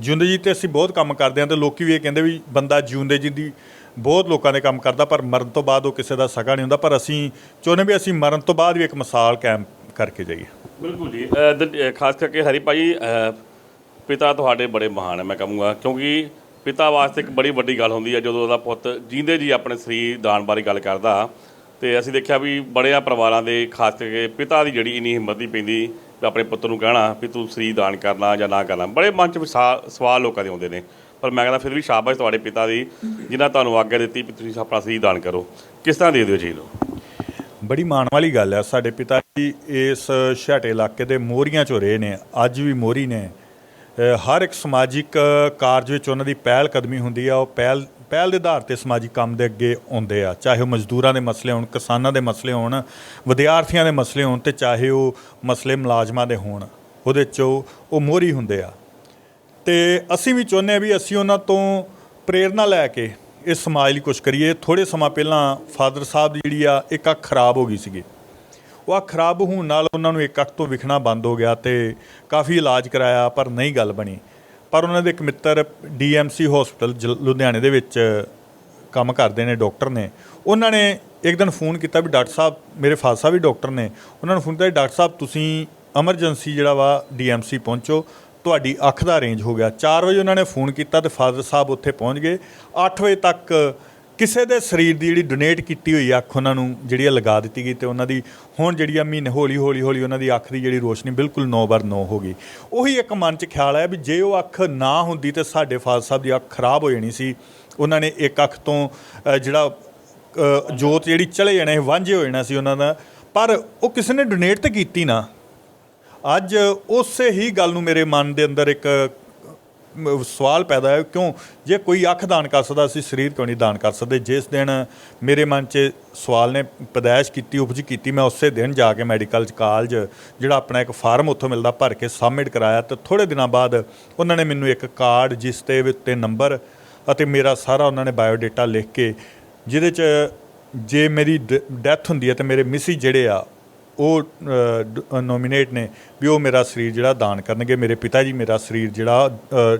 ਜਿਉਂਦੇ ਜੀ ਤੇ ਅਸੀਂ ਬਹੁਤ ਕੰਮ ਕਰਦੇ ਹਾਂ ਤੇ ਲੋਕੀ ਵੀ ਇਹ ਕਹਿੰਦੇ ਵੀ ਬੰਦਾ ਜਿਉਂਦੇ ਜੀ ਦੀ ਬਹੁਤ ਲੋਕਾਂ ਦੇ ਕੰਮ ਕਰਦਾ ਪਰ ਮਰਨ ਤੋਂ ਬਾਅਦ ਉਹ ਕਿਸੇ ਦਾ ਸਕਾ ਨਹੀਂ ਹੁੰਦਾ ਪਰ ਅਸੀਂ ਚਾਹੁੰਦੇ ਵੀ ਅਸੀਂ ਮਰਨ ਤੋਂ ਬਾਅਦ ਵੀ ਇੱਕ ਮਿਸਾਲ ਕਾਇਮ ਕਰਕੇ ਜਾਈਏ। ਬਿਲਕੁਲ ਜੀ। ਖਾਸ ਕਰਕੇ ਹਰੀ ਭਾਈ ਅ, ਪਿਤਾ ਤੁਹਾਡੇ ਬੜੇ ਮਹਾਨ ਹੈ ਮੈਂ ਕਹੂੰਗਾ ਕਿਉਂਕਿ ਪਿਤਾ ਵਾਸਤੇ ਇੱਕ ਬੜੀ ਵੱਡੀ ਗੱਲ ਹੁੰਦੀ ਹੈ ਜਦੋਂ ਉਹਦਾ ਪੁੱਤ ਜਿੰਦੇ ਜੀ ਆਪਣੇ ਸਰੀਰ ਦਾਨ ਬਾਰੇ ਗੱਲ ਕਰਦਾ, ਤੇ ਅਸੀਂ ਦੇਖਿਆ ਵੀ ਬੜਿਆਂ ਪਰਿਵਾਰਾਂ ਦੇ, ਖਾਸ ਕਰਕੇ ਪਿਤਾ ਦੀ ਜਿਹੜੀ ਇੰਨੀ ਹਿੰਮਤ ਨਹੀਂ ਪੈਂਦੀ ਵੀ ਆਪਣੇ ਪੁੱਤ ਨੂੰ ਕਹਿਣਾ ਵੀ ਤੂੰ ਸਰੀਰ ਦਾਨ ਕਰਨਾ ਜਾਂ ਨਾ ਕਰਨਾ। ਬੜੇ ਮਨ 'ਚ ਵਿਸਾ- ਸਵਾਲ ਲੋਕਾਂ ਦੇ ਆਉਂਦੇ ਨੇ, ਪਰ ਮੈਂ ਕਹਿੰਦਾ ਫਿਰ ਵੀ ਸ਼ਾਬਾਸ਼ ਤੁਹਾਡੇ ਪਿਤਾ ਦੀ, ਜਿਨ੍ਹਾਂ ਤੁਹਾਨੂੰ ਆਗਿਆ ਦਿੱਤੀ ਵੀ ਤੁਸੀਂ ਆਪਣਾ ਸਰੀਰ ਦਾਨ ਕਰੋ। ਕਿਸ ਤਰ੍ਹਾਂ ਦੇ ਦਿਓ ਚੀਜ਼ ਨੂੰ ਬੜੀ ਮਾਣ ਵਾਲੀ ਗੱਲ ਹੈ ਸਾਡੇ ਪਿਤਾ ਜੀ ਇਸ ਛਾਟੇ ਇਲਾਕੇ ਦੇ ਮੋਹਰੀਆਂ ਚੋਂ ਰਹੇ ਨੇ, ਅੱਜ ਵੀ ਮੋਹਰੀ ਨੇ। ਹਰ ਇੱਕ ਸਮਾਜਿਕ ਕਾਰਜ ਵਿੱਚ ਉਹਨਾਂ ਦੀ ਪਹਿਲ ਕਦਮੀ ਹੁੰਦੀ ਆ, ਉਹ ਪਹਿਲ ਪਹਿਲ ਦੇ ਆਧਾਰ ਤੇ ਸਮਾਜਿਕ ਕੰਮ ਦੇ ਅੱਗੇ ਆਉਂਦੇ ਆ। ਚਾਹੇ ਉਹ ਮਜ਼ਦੂਰਾਂ ਦੇ ਮਸਲੇ ਹੋਣ, ਕਿਸਾਨਾਂ ਦੇ ਮਸਲੇ ਹੋਣ, ਵਿਦਿਆਰਥੀਆਂ ਦੇ ਮਸਲੇ ਹੋਣ ਤੇ ਚਾਹੇ ਉਹ ਮਸਲੇ ਮੁਲਾਜ਼ਮਾਂ ਦੇ ਹੋਣ, ਉਹਦੇ 'ਚ ਉਹ ਮੋਹਰੀ ਹੁੰਦੇ ਆ। ਤੇ ਅਸੀਂ ਵੀ ਚਾਹੁੰਦੇ ਹਾਂ ਵੀ ਅਸੀਂ ਉਹਨਾਂ ਤੋਂ ਪ੍ਰੇਰਣਾ ਲੈ ਕੇ ਇਸ ਸਮਾਜ ਲਈ ਕੁਝ ਕਰੀਏ। ਥੋੜੇ ਸਮਾਂ ਪਹਿਲਾਂ ਫਾਦਰ ਸਾਹਿਬ ਦੀ ਜਿਹੜੀ ਆ, ਇੱਕ ਅੱਖ ਖਰਾਬ ਹੋ ਗਈ ਸੀਗੀ। ਉਹ ਅੱਖ ਖਰਾਬ ਹੋਣ ਨਾਲ ਉਹਨਾਂ ਨੂੰ ਇੱਕ ਅੱਖ ਤੋਂ ਵਿਖਣਾ ਬੰਦ ਹੋ ਗਿਆ ਤੇ ਕਾਫੀ ਇਲਾਜ ਕਰਾਇਆ, ਪਰ ਨਹੀਂ ਗੱਲ ਬਣੀ। ਪਰ ਉਹਨਾਂ ਦੇ ਇੱਕ ਮਿੱਤਰ ਡੀਐਮਸੀ ਹਸਪੀਟਲ ਲੁਧਿਆਣੇ ਦੇ ਵਿੱਚ ਕੰਮ ਕਰਦੇ ਨੇ, ਡਾਕਟਰ ਨੇ। ਉਹਨਾਂ ਨੇ ਇੱਕ ਦਿਨ ਫੋਨ ਕੀਤਾ ਵੀ ਡਾਕਟਰ ਸਾਹਿਬ, ਮੇਰੇ ਫਾਦਰ ਸਾਹਿਬ ਵੀ ਡਾਕਟਰ ਨੇ। ਉਹਨਾਂ ਨੂੰ ਫੋਨ ਕੀਤਾ ਡਾਕਟਰ ਸਾਹਿਬ, ਤੁਸੀਂ ਐਮਰਜੈਂਸੀ ਜਿਹੜਾ ਵਾ ਡੀਐਮਸੀ ਪਹੁੰਚੋ, ਤੁਹਾਡੀ ਅੱਖ ਦਾ ਰੇਂਜ ਹੋ ਗਿਆ। 4 ਵਜੇ ਉਹਨਾਂ ਨੇ ਫੋਨ ਕੀਤਾ ਤੇ ਫਾਦਰ ਸਾਹਿਬ ਉੱਥੇ ਪਹੁੰਚ ਗਏ। 8 ਵਜੇ ਤੱਕ ਕਿਸੇ ਦੇ ਸਰੀਰ ਦੀ ਜਿਹੜੀ ਡੋਨੇਟ ਕੀਤੀ ਹੋਈ ਅੱਖ ਉਹਨਾਂ ਨੂੰ ਜਿਹੜੀ ਆ ਲਗਾ ਦਿੱਤੀ ਗਈ ਤੇ ਉਹਨਾਂ ਦੀ ਹੁਣ ਜਿਹੜੀ ਆ ਮਹੀਨੇ ਹੌਲੀ ਹੌਲੀ ਹੌਲੀ ਉਹਨਾਂ ਦੀ ਅੱਖ ਦੀ ਜਿਹੜੀ ਰੋਸ਼ਨੀ ਬਿਲਕੁਲ 9 ਬਰ 9 ਹੋ ਗਈ। ਉਹੀ ਇੱਕ ਮਨ 'ਚ ਖਿਆਲ ਆਇਆ ਵੀ ਜੇ ਉਹ ਅੱਖ ਨਾ ਹੁੰਦੀ ਤੇ ਸਾਡੇ ਫਾਦਰ ਸਾਹਿਬ ਦੀ ਅੱਖ ਖਰਾਬ ਹੋ ਜਾਣੀ ਸੀ। ਉਹਨਾਂ ਨੇ ਇੱਕ ਅੱਖ ਤੋਂ ਜਿਹੜਾ ਜੋਤ ਜਿਹੜੀ ਚਲੇ ਜਾਣਾ ਸੀ ਵਾਂਝੇ ਹੋ ਜਾਣਾ ਸੀ ਉਹਨਾਂ ਦਾ। ਪਰ ਉਹ ਕਿਸੇ ਨੇ ਡੋਨੇਟ ਤੇ ਕੀਤੀ ਨਾ। ਅੱਜ ਉਸੇ ਹੀ ਗੱਲ ਨੂੰ ਮੇਰੇ ਮਨ ਦੇ ਅੰਦਰ ਇੱਕ ਸਵਾਲ ਪੈਦਾ ਹੈ ਕਿਉਂ? ਜੇ ਕੋਈ ਅੱਖ ਦਾਨ ਕਰ ਸਕਦਾ, ਅਸੀਂ ਸਰੀਰ ਕਿਉਂ ਨਹੀਂ ਦਾਨ ਕਰ ਸਕਦੇ? ਜਿਸ ਦਿਨ ਮੇਰੇ ਮਨ 'ਚ ਸਵਾਲ ਨੇ ਪਦਾਇਸ਼ ਕੀਤੀ, ਉਪਜ ਕੀਤੀ, ਮੈਂ ਉਸੇ ਦਿਨ ਜਾ ਕੇ ਮੈਡੀਕਲ ਕਾਲਜ, ਜਿਹੜਾ ਆਪਣਾ ਇੱਕ ਫਾਰਮ ਉੱਥੋਂ ਮਿਲਦਾ, ਭਰ ਕੇ ਸਬਮਿਟ ਕਰਾਇਆ ਤੇ ਥੋੜੇ ਦਿਨਾਂ ਬਾਅਦ ਉਹਨਾਂ ਨੇ ਮੈਨੂੰ ਇੱਕ ਕਾਰਡ, ਜਿਸ ਤੇ ਉੱਤੇ ਨੰਬਰ ਅਤੇ ਮੇਰਾ ਸਾਰਾ ਉਹਨਾਂ ਨੇ ਬਾਇਓ ਡਾਟਾ ਲਿਖ ਕੇ, ਜਿਹਦੇ 'ਚ ਜੇ ਮੇਰੀ ਡੈਥ ਹੁੰਦੀ ਹੈ ਤੇ ਮੇਰੇ ਮਿਸੀ ਜਿਹੜੇ ਆ ਉਹ ਨੋਮੀਨੇਟ ਨੇ ਵੀ ਉਹ ਮੇਰਾ ਸਰੀਰ ਜਿਹੜਾ ਦਾਨ ਕਰਨਗੇ, ਮੇਰੇ ਪਿਤਾ ਜੀ ਮੇਰਾ ਸਰੀਰ ਜਿਹੜਾ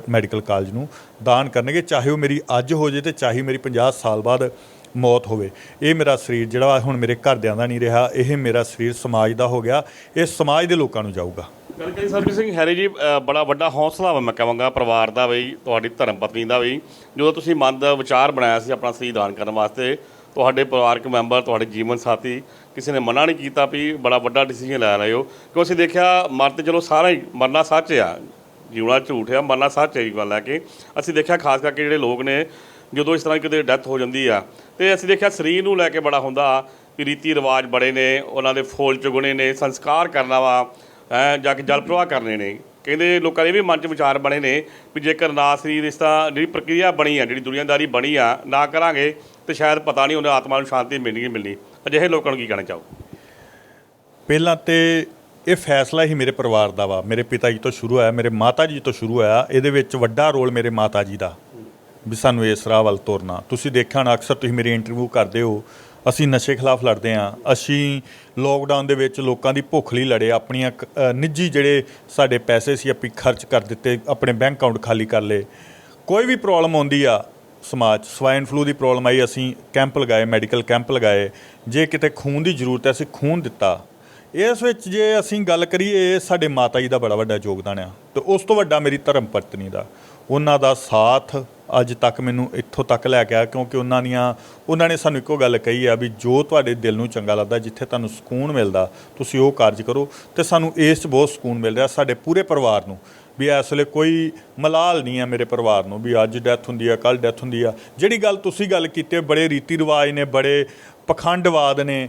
ਮੈਡੀਕਲ ਕਾਲਜ ਨੂੰ ਦਾਨ ਕਰਨਗੇ, ਚਾਹੇ ਉਹ ਮੇਰੀ ਅੱਜ ਹੋ ਜੇ ਤੇ ਚਾਹੇ ਮੇਰੀ 50 ਸਾਲ ਬਾਅਦ ਮੌਤ ਹੋਵੇ। ਇਹ ਮੇਰਾ ਸਰੀਰ ਜਿਹੜਾ ਵਾ ਹੁਣ ਮੇਰੇ ਘਰਦਿਆਂ ਦਾ ਨਹੀਂ ਰਿਹਾ, ਇਹ ਮੇਰਾ ਸਰੀਰ ਸਮਾਜ ਦਾ ਹੋ ਗਿਆ, ਇਹ ਸਮਾਜ ਦੇ ਲੋਕਾਂ ਨੂੰ ਜਾਊਗਾ। ਗੱਲ ਕਰੀ ਸਿੰਘ ਹੈਰੀ ਜੀ ਬੜਾ ਵੱਡਾ ਹੌਸਲਾ ਵਾ ਮੈਂ ਕਹਾਂਗਾ ਪਰਿਵਾਰ ਦਾ ਵੀ ਤੁਹਾਡੀ ਧਰਮ ਪਤਨੀ ਦਾ ਵੀ ਜਦੋਂ ਤੁਸੀਂ ਮਨ ਦਾ ਵਿਚਾਰ ਬਣਾਇਆ ਸੀ ਆਪਣਾ ਸਰੀਰ ਦਾਨ ਕਰਨ ਵਾਸਤੇ, ਤੁਹਾਡੇ ਪਰਿਵਾਰਕ ਮੈਂਬਰ, ਤੁਹਾਡੇ ਜੀਵਨ ਸਾਥੀ ਕਿਸੇ ਨੇ ਮਨਾ ਨਹੀਂ ਕੀਤਾ ਵੀ ਬੜਾ ਵੱਡਾ ਡਿਸੀਜਨ ਲੈ ਰਹੇ ਹੋ। ਕਿਉਂ ਅਸੀਂ ਦੇਖਿਆ ਮਰ ਤੇ ਚਲੋ ਸਾਰਾ ਹੀ ਮਰਨਾ ਸੱਚ ਆ। ਜਿਉਣਾ ਝੂਠ ਆ, ਮਰਨਾ ਸੱਚ ਹੈ ਇਹ ਗੱਲ ਹੈ ਕਿ। ਅਸੀਂ ਦੇਖਿਆ ਖਾਸ ਕਰਕੇ ਜਿਹੜੇ ਲੋਕ ਨੇ, ਜਦੋਂ ਇਸ ਤਰ੍ਹਾਂ ਦੀ ਕਿਤੇ ਡੈਥ ਹੋ ਜਾਂਦੀ ਆ, ਤੇ ਅਸੀਂ ਦੇਖਿਆ ਸਰੀਰ ਨੂੰ ਲੈ ਕੇ ਬੜਾ ਹੁੰਦਾ ਵੀ ਰੀਤੀ ਰਿਵਾਜ ਬੜੇ ਨੇ, ਉਹਨਾਂ ਦੇ ਫੁੱਲ ਚੁਗਣੇ ਨੇ, ਸੰਸਕਾਰ ਕਰਨਾ ਵਾ, ਹੈਂ, ਜਾ ਕੇ ਜਲ ਪ੍ਰਵਾਹ ਕਰਨੇ ਨੇ। ਕਹਿੰਦੇ ਲੋਕਾਂ ਦੇ ਵੀ ਮਨ 'ਚ ਵਿਚਾਰ ਬਣੇ ਨੇ ਵੀ ਜੇਕਰ ਨਾ ਸਰੀਰ ਇਸ ਤਰ੍ਹਾਂ ਜਿਹੜੀ ਪ੍ਰਕਿਰਿਆ ਬਣੀ ਆ, ਜਿਹੜੀ ਦੁਨੀਆਦਾਰੀ ਬਣੀ ਆ, ਨਾ ਕਰਾਂਗੇ, ਤੇ ਸ਼ਾਇਦ ਪਤਾ ਨਹੀਂ ਉਹਨਾਂ ਆਤਮਾ ਨੂੰ ਸ਼ਾਂਤੀ ਮਿਲਣੀ ਮਿਲਣੀ। ਅਜਿਹੇ ਲੋਕਾਂ ਨੂੰ ਕੀ ਕਹਿਣਾ ਚਾਹੋ ਪਹਿਲਾਂ ਤੇ ਇਹ ਫੈਸਲਾ ਹੀ ਮੇਰੇ ਪਰਿਵਾਰ ਦਾ ਵਾ। ਮੇਰੇ ਪਿਤਾ ਜੀ ਤੋਂ ਸ਼ੁਰੂ ਹੋਇਆ ਮੇਰੇ ਮਾਤਾ ਜੀ ਤੋਂ ਸ਼ੁਰੂ ਹੋਇਆ। ਇਹਦੇ ਵਿੱਚ ਵੱਡਾ ਰੋਲ ਮੇਰੇ ਮਾਤਾ ਜੀ ਦਾ ਵੀ ਸਾਨੂੰ ਇਸ ਰਾਹ ਵੱਲ ਤੁਰਨਾ। ਤੁਸੀਂ ਦੇਖਿਆ ਹੋਣਾ ਅਕਸਰ ਤੁਸੀਂ ਮੇਰੀ ਇੰਟਰਵਿਊ ਕਰਦੇ ਹੋ ਅਸੀਂ ਨਸ਼ੇ ਖਿਲਾਫ ਲੜਦੇ ਹਾਂ। ਅਸੀਂ ਲੋਕਡਾਊਨ ਦੇ ਵਿੱਚ ਲੋਕਾਂ ਦੀ ਭੁੱਖ ਲਈ ਲੜੇ ਆਪਣੀਆਂ ਕ- ਅ, ਨਿੱਜੀ ਜਿਹੜੇ ਸਾਡੇ ਪੈਸੇ ਸੀ ਆਪੀ ਖਰਚ ਕਰ ਦਿੱਤੇ ਆਪਣੇ ਬੈਂਕ ਅਕਾਊਂਟ ਖਾਲੀ ਕਰ ਲਏ। ਕੋਈ ਵੀ ਪ੍ਰੋਬਲਮ ਆਉਂਦੀ ਆ ਸਮਾਜ, ਸਵਾਈਨ ਫਲੂ ਦੀ ਪ੍ਰੋਬਲਮ ਆਈ, ਅਸੀਂ ਕੈਂਪ ਲਗਾਏ, ਮੈਡੀਕਲ ਕੈਂਪ ਲਗਾਏ। ਜੇ ਕਿਤੇ ਖੂਨ ਦੀ ਜ਼ਰੂਰਤ ਹੈ, ਅਸੀਂ ਖੂਨ ਦਿੱਤਾ। ਇਸ ਵਿੱਚ ਜੇ ਅਸੀਂ ਗੱਲ ਕਰੀਏ ਸਾਡੇ ਮਾਤਾ ਜੀ ਦਾ ਬੜਾ ਵੱਡਾ ਯੋਗਦਾਨ ਆ। ਤੇ ਉਸ ਤੋਂ ਵੱਡਾ ਮੇਰੀ ਧਰਮ ਪਤਨੀ ਦਾ। ਉਹਨਾਂ ਦਾ ਸਾਥ ਅੱਜ ਤੱਕ ਮੈਨੂੰ ਇੱਥੋਂ ਤੱਕ ਲੈ ਕੇ ਆ, ਕਿਉਂਕਿ ਉਹਨਾਂ ਦੀਆਂ, ਉਹਨਾਂ ਨੇ ਸਾਨੂੰ ਇੱਕੋ ਗੱਲ ਕਹੀ ਆ ਵੀ ਜੋ ਤੁਹਾਡੇ ਦਿਲ ਨੂੰ ਚੰਗਾ ਲੱਗਦਾ, ਜਿੱਥੇ ਤੁਹਾਨੂੰ ਸਕੂਨ ਮਿਲਦਾ, ਤੁਸੀਂ ਉਹ ਕਾਰਜ ਕਰੋ। ਤੇ ਸਾਨੂੰ ਇਸ 'ਚ ਬਹੁਤ ਸਕੂਨ ਮਿਲ ਰਿਹਾ ਸਾਡੇ ਪੂਰੇ ਪਰਿਵਾਰ ਨੂੰ। ਵੀ ਇਸ ਵੇਲੇ ਕੋਈ ਮਲਾਲ ਨਹੀਂ ਹੈ ਮੇਰੇ ਪਰਿਵਾਰ ਨੂੰ, ਵੀ ਅੱਜ ਡੈਥ ਹੁੰਦੀ ਆ ਕੱਲ ਡੈਥ ਹੁੰਦੀ ਆ। ਜਿਹੜੀ ਗੱਲ ਤੁਸੀਂ ਗੱਲ ਕੀਤੀ, ਬੜੇ ਰੀਤੀ ਰਿਵਾਜ ਨੇ, ਬੜੇ ਪਖੰਡਵਾਦ ਨੇ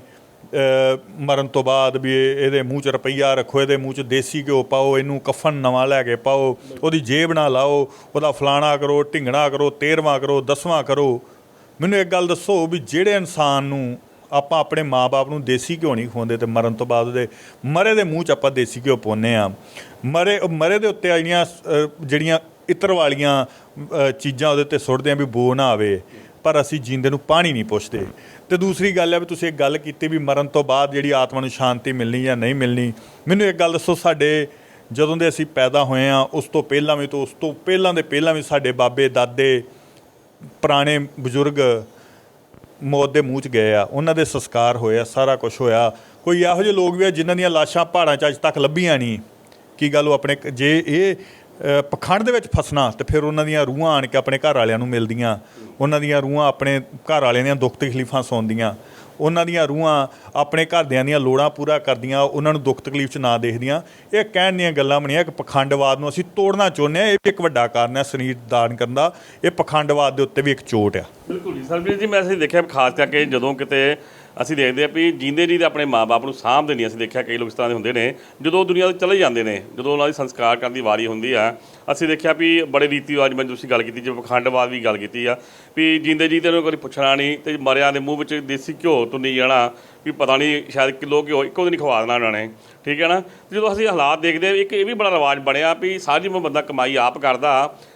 ਮਰਨ ਤੋਂ ਬਾਅਦ ਵੀ ਇਹਦੇ ਮੂੰਹ 'ਚ ਰੁਪਈਆ ਰੱਖੋ, ਇਹਦੇ ਮੂੰਹ 'ਚ ਦੇਸੀ ਘਿਓ ਪਾਓ, ਇਹਨੂੰ ਕਫਨ ਨਵਾਂ ਲੈ ਕੇ ਪਾਓ, ਉਹਦੀ ਜੇਬ ਨਾ ਲਾਓ, ਉਹਦਾ ਫਲਾਣਾ ਕਰੋ, ਢਿੰਗਣਾ ਕਰੋ, ਤੇਰਵਾਂ ਕਰੋ, ਦਸਵਾਂ ਕਰੋ। ਮੈਨੂੰ ਇੱਕ ਗੱਲ ਦੱਸੋ ਵੀ ਜਿਹੜੇ ਇਨਸਾਨ ਨੂੰ ਆਪਾਂ ਆਪਣੇ ਮਾਪੇ ਨੂੰ ਦੇਸੀ ਘਿਓ ਨਹੀਂ ਖਵਾਉਂਦੇ ਤੇ ਮਰਨ ਤੋਂ ਬਾਅਦ ਉਹਦੇ ਮਰੇ ਦੇ ਮੂੰਹ 'ਚ ਆਪਾਂ ਦੇਸੀ ਘਿਓ ਪਾਉਂਦੇ ਆ ਮਰੇ ਮਰੇ ਦੇ ਉੱਤੇ ਆਈਆਂ ਜਿਹੜੀਆਂ ਇਤਰ ਵਾਲੀਆਂ ਚੀਜ਼ਾਂ ਉਹਦੇ ਤੇ ਸੁੱਟਦੇ ਆ ਵੀ ਬੋ ਨਾ ਆਵੇ, ਪਰ ਅਸੀਂ ਜਿੰਦੇ ਨੂੰ ਪਾਣੀ ਨਹੀਂ ਪੁੱਛਦੇ। ਤੇ ਦੂਸਰੀ ਗੱਲ ਹੈ ਵੀ ਤੁਸੀਂ ਇੱਕ ਗੱਲ ਕੀਤੀ ਵੀ ਮਰਨ ਤੋਂ ਬਾਅਦ ਜਿਹੜੀ ਆਤਮਾ ਨੂੰ ਸ਼ਾਂਤੀ ਮਿਲਣੀ ਜਾਂ ਨਹੀਂ ਮਿਲਣੀ, ਮੈਨੂੰ ਇੱਕ ਗੱਲ ਦੱਸੋ, ਸਾਡੇ ਜਦੋਂ ਦੇ ਅਸੀਂ ਪੈਦਾ ਹੋਏ ਆ ਉਸ ਤੋਂ ਪਹਿਲਾਂ ਵੀ ਤੋਂ ਉਸ ਤੋਂ ਪਹਿਲਾਂ ਦੇ ਪਹਿਲਾਂ ਵੀ ਸਾਡੇ ਬਾਬੇ, ਦਾਦੇ, ਪੁਰਾਣੇ ਬਜ਼ੁਰਗ ਮੌਤ ਦੇ ਮੂੰਹ 'ਚ ਗਏ ਆ, ਉਹਨਾਂ ਦੇ ਸੰਸਕਾਰ ਹੋਏ ਆ, ਸਾਰਾ ਕੁਝ ਹੋਇਆ। ਕੋਈ ਇਹੋ ਜਿਹੇ ਲੋਕ ਵੀ ਆ ਜਿਨ੍ਹਾਂ ਦੀਆਂ ਲਾਸ਼ਾਂ ਪਹਾੜਾਂ 'ਚ ਅੱਜ ਤੱਕ ਲੱਭੀਆਂ ਨਹੀਂ। ਕੀ ਗੱਲ ਉਹ ਆਪਣੇ ਜੇ ਇਹ ਪਖੰਡ ਦੇ ਵਿੱਚ ਫਸਣਾ ਤੇ ਫਿਰ ਉਹਨਾਂ ਦੀਆਂ ਰੂਹਾਂ ਆਣ ਕੇ ਆਪਣੇ ਘਰ ਵਾਲਿਆਂ ਨੂੰ ਮਿਲਦੀਆਂ। ਉਹਨਾਂ ਦੀਆਂ ਰੂਹਾਂ ਆਪਣੇ ਘਰ ਵਾਲਿਆਂ ਦੀਆਂ ਦੁੱਖ ਤਕਲੀਫਾਂ ਸੌਂਦੀਆਂ। ਉਹਨਾਂ ਦੀਆਂ ਰੂਹਾਂ ਆਪਣੇ ਘਰਦਿਆਂ ਦੀਆਂ ਲੋੜਾਂ ਪੂਰਾ ਕਰਦੀਆਂ, ਉਹਨਾਂ ਨੂੰ ਦੁੱਖ ਤਕਲੀਫ 'ਚ ਨਾ ਦੇਖਦੀਆਂ। ਇਹ ਕਹਿਣ ਦੀਆਂ ਗੱਲਾਂ ਬਣੀਆਂ ਕਿ ਪਖੰਡਵਾਦ ਨੂੰ ਅਸੀਂ ਤੋੜਨਾ ਚਾਹੁੰਦੇ ਆ ਇਹ ਵੀ ਇੱਕ ਵੱਡਾ ਕਾਰਨ ਹੈ ਸਰੀਰ ਦਾਨ ਕਰਨ ਦਾ। ਇਹ ਪਖੰਡਵਾਦ ਦੇ ਉੱਤੇ ਵੀ ਇੱਕ ਚੋਟ ਆ। ਬਿਲਕੁਲ ਜੀ, ਸਰਬਜੀਤ ਜੀ, ਮੈਂ ਅਸੀਂ ਦੇਖਿਆ ਖਾਸ ਕਰਕੇ ਜਦੋਂ ਕਿਤੇ ਅਸੀਂ ਦੇਖਦੇ ਆ ਵੀ ਜਿੰਦੇ ਜੀ ਦੇ ਆਪਣੇ ਮਾਪੇ ਨੂੰ ਸਾਂਭਦੇ ਨਹੀਂ ਅਸੀਂ ਦੇਖਿਆ ਕਈ ਲੋਕ ਇਸ ਤਰ੍ਹਾਂ ਦੇ ਹੁੰਦੇ ਨੇ, ਜਦੋਂ ਉਹ ਦੁਨੀਆ ਤੋਂ ਚਲੇ ਜਾਂਦੇ ਨੇ, ਜਦੋਂ ਉਹਨਾਂ ਦੀ ਸੰਸਕਾਰ ਕਰਨ ਦੀ ਵਾਰੀ ਹੁੰਦੀ ਆ, ਅਸੀਂ ਦੇਖਿਆ ਵੀ ਬੜੇ ਰੀਤੀ ਰਿਵਾਜ ਮੈਂ ਤੁਸੀਂ ਗੱਲ ਕੀਤੀ, ਜਿਵੇਂ ਪਖੰਡਵਾਦ ਵੀ ਗੱਲ ਕੀਤੀ ਆ, ਵੀ ਜਿੰਦੇ ਜੀ ਤੇ ਉਹਨੂੰ ਕੋਈ ਪੁੱਛਣਾ ਨਹੀਂ ਤੇ ਮਰਿਆਂ ਦੇ ਮੂੰਹ ਵਿੱਚ ਦੇਸੀ ਘਿਓ ਤੋਂ ਨਹੀਂ ਜਾਣਾ, ਵੀ ਪਤਾ ਨਹੀਂ ਸ਼ਾਇਦ ਕਿਲੋ ਘਿਓ ਇੱਕੋ ਦਿਨ ਹੀ ਖਵਾ ਦੇਣਾ ਉਹਨਾਂ ਨੇ, ਠੀਕ ਹੈ ਨਾ? ਤੇ ਜਦੋਂ ਅਸੀਂ ਹਾਲਾਤ ਦੇਖਦੇ ਆ ਇੱਕ ਇਹ ਵੀ ਬੜਾ ਰਿਵਾਜ ਬਣਿਆ ਵੀ ਸਾਰੀ ਉਮਰ ਬੰਦਾ ਕਮਾਈ ਆਪ ਕਰਦਾ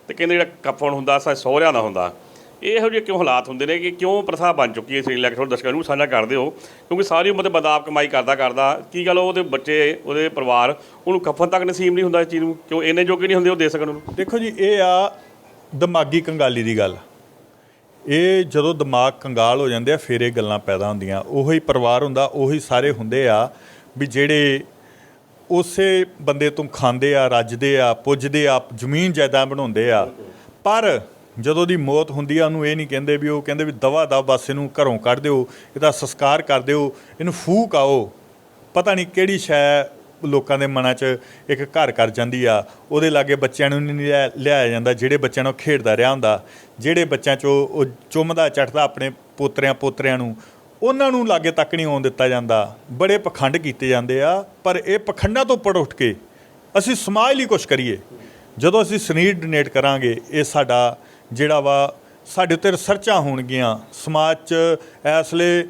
ਤੇ ਕਹਿੰਦੇ ਜਿਹੜਾ ਕਫਨ ਹੁੰਦਾ ਸਾ ਸਹੁਰਿਆਂ ਦਾ ਹੁੰਦਾ। ਇਹੋ ਜਿਹੇ ਕਿਉਂ ਹਾਲਾਤ ਹੁੰਦੇ ਨੇ ਕਿ ਕਿਉਂ ਪ੍ਰਥਾ ਬਣ ਚੁੱਕੀ ਹੈ ਸ੍ਰੀ ਲੈ ਕੇ? ਦਰਸ਼ਕਾਂ ਨੂੰ ਸਾਂਝਾ ਕਰਦੇ ਹੋ ਕਿਉਂਕਿ ਸਾਰੀ ਉਮਰ ਤੇ ਬੰਦਾ ਕਮਾਈ ਕਰਦਾ ਕਰਦਾ, ਕੀ ਗੱਲ ਉਹਦੇ ਬੱਚੇ, ਉਹਦੇ ਪਰਿਵਾਰ, ਉਹਨੂੰ ਕਫਨ ਤੱਕ ਨਸੀਬ ਨਹੀਂ ਹੁੰਦਾ ਇਸ ਚੀਜ਼ ਨੂੰ? ਕਿਉਂ ਇੰਨੇ ਜੋਗੇ ਨਹੀਂ ਹੁੰਦੇ ਉਹ ਦੇ ਸਕਣ ਉਹਨੂੰ? ਦੇਖੋ ਜੀ, ਇਹ ਆ ਦਿਮਾਗੀ ਕੰਗਾਲੀ ਦੀ ਗੱਲ ਇਹ ਜਦੋਂ ਦਿਮਾਗ ਕੰਗਾਲ ਹੋ ਜਾਂਦੇ ਆ, ਫਿਰ ਇਹ ਗੱਲਾਂ ਪੈਦਾ ਹੁੰਦੀਆਂ। ਉਹੀ ਪਰਿਵਾਰ ਹੁੰਦਾ, ਉਹੀ ਸਾਰੇ ਹੁੰਦੇ ਆ ਵੀ ਜਿਹੜੇ ਉਸੇ ਬੰਦੇ ਤੋਂ ਖਾਂਦੇ ਆ, ਰੱਜਦੇ ਆ, ਪੁੱਜਦੇ ਆ, ਜ਼ਮੀਨ ਜਾਇਦਾਦ ਬਣਾਉਂਦੇ ਆ। ਪਰ ਜਦੋਂ ਦੀ ਮੌਤ ਹੁੰਦੀ ਆ, ਉਹਨੂੰ ਇਹ ਨਹੀਂ ਕਹਿੰਦੇ ਵੀ ਉਹ ਕਹਿੰਦੇ ਵੀ ਦਵਾ ਦਾ ਬਸ ਇਹਨੂੰ ਘਰੋਂ ਕੱਢ ਦਿਓ, ਇਹਦਾ ਸੰਸਕਾਰ ਕਰ ਦਿਓ, ਇਹਨੂੰ ਫੂਕ ਆਓ। ਪਤਾ ਨਹੀਂ ਕਿਹੜੀ ਸ਼ੈ ਲੋਕਾਂ ਦੇ ਮਨਾਂ 'ਚ ਇੱਕ ਘਰ ਕਰ ਜਾਂਦੀ ਆ। ਉਹਦੇ ਲਾਗੇ ਬੱਚਿਆਂ ਨੂੰ ਨਹੀਂ ਲਿਆ- ਲਿਆਇਆ ਜਾਂਦਾ, ਜਿਹੜੇ ਬੱਚਿਆਂ ਨੂੰ ਖੇਡਦਾ ਰਿਹਾ ਹੁੰਦਾ। ਜਿਹੜੇ ਬੱਚਿਆਂ 'ਚੋਂ ਉਹ ਚੁੰਮਦਾ ਚਟਦਾ ਆਪਣੇ ਪੋਤਰਿਆਂ ਪੋਤਰਿਆਂ ਨੂੰ, ਉਹਨਾਂ ਨੂੰ ਲਾਗੇ ਤੱਕ ਨਹੀਂ ਆਉਣ ਦਿੱਤਾ ਜਾਂਦਾ। ਬੜੇ ਪਖੰਡ ਕੀਤੇ ਜਾਂਦੇ ਆ, ਪਰ ਇਹ ਪਖੰਡਾਂ ਤੋਂ ਪੜ ਉੱਠ ਕੇ ਅਸੀਂ ਸਮਾਜ ਲਈ ਕੁਝ ਕਰੀਏ। ਜਦੋਂ ਅਸੀਂ ਸਰੀਰ ਡੋਨੇਟ ਕਰਾਂਗੇ, ਇਹ ਸਾਡਾ ਜਿਹੜਾ ਵਾ ਸਾਡੇ ਉੱਤੇ ਰਿਸਰਚਾਂ ਹੋਣਗੀਆਂ। ਸਮਾਜ 'ਚ ਇਸ ਲਈ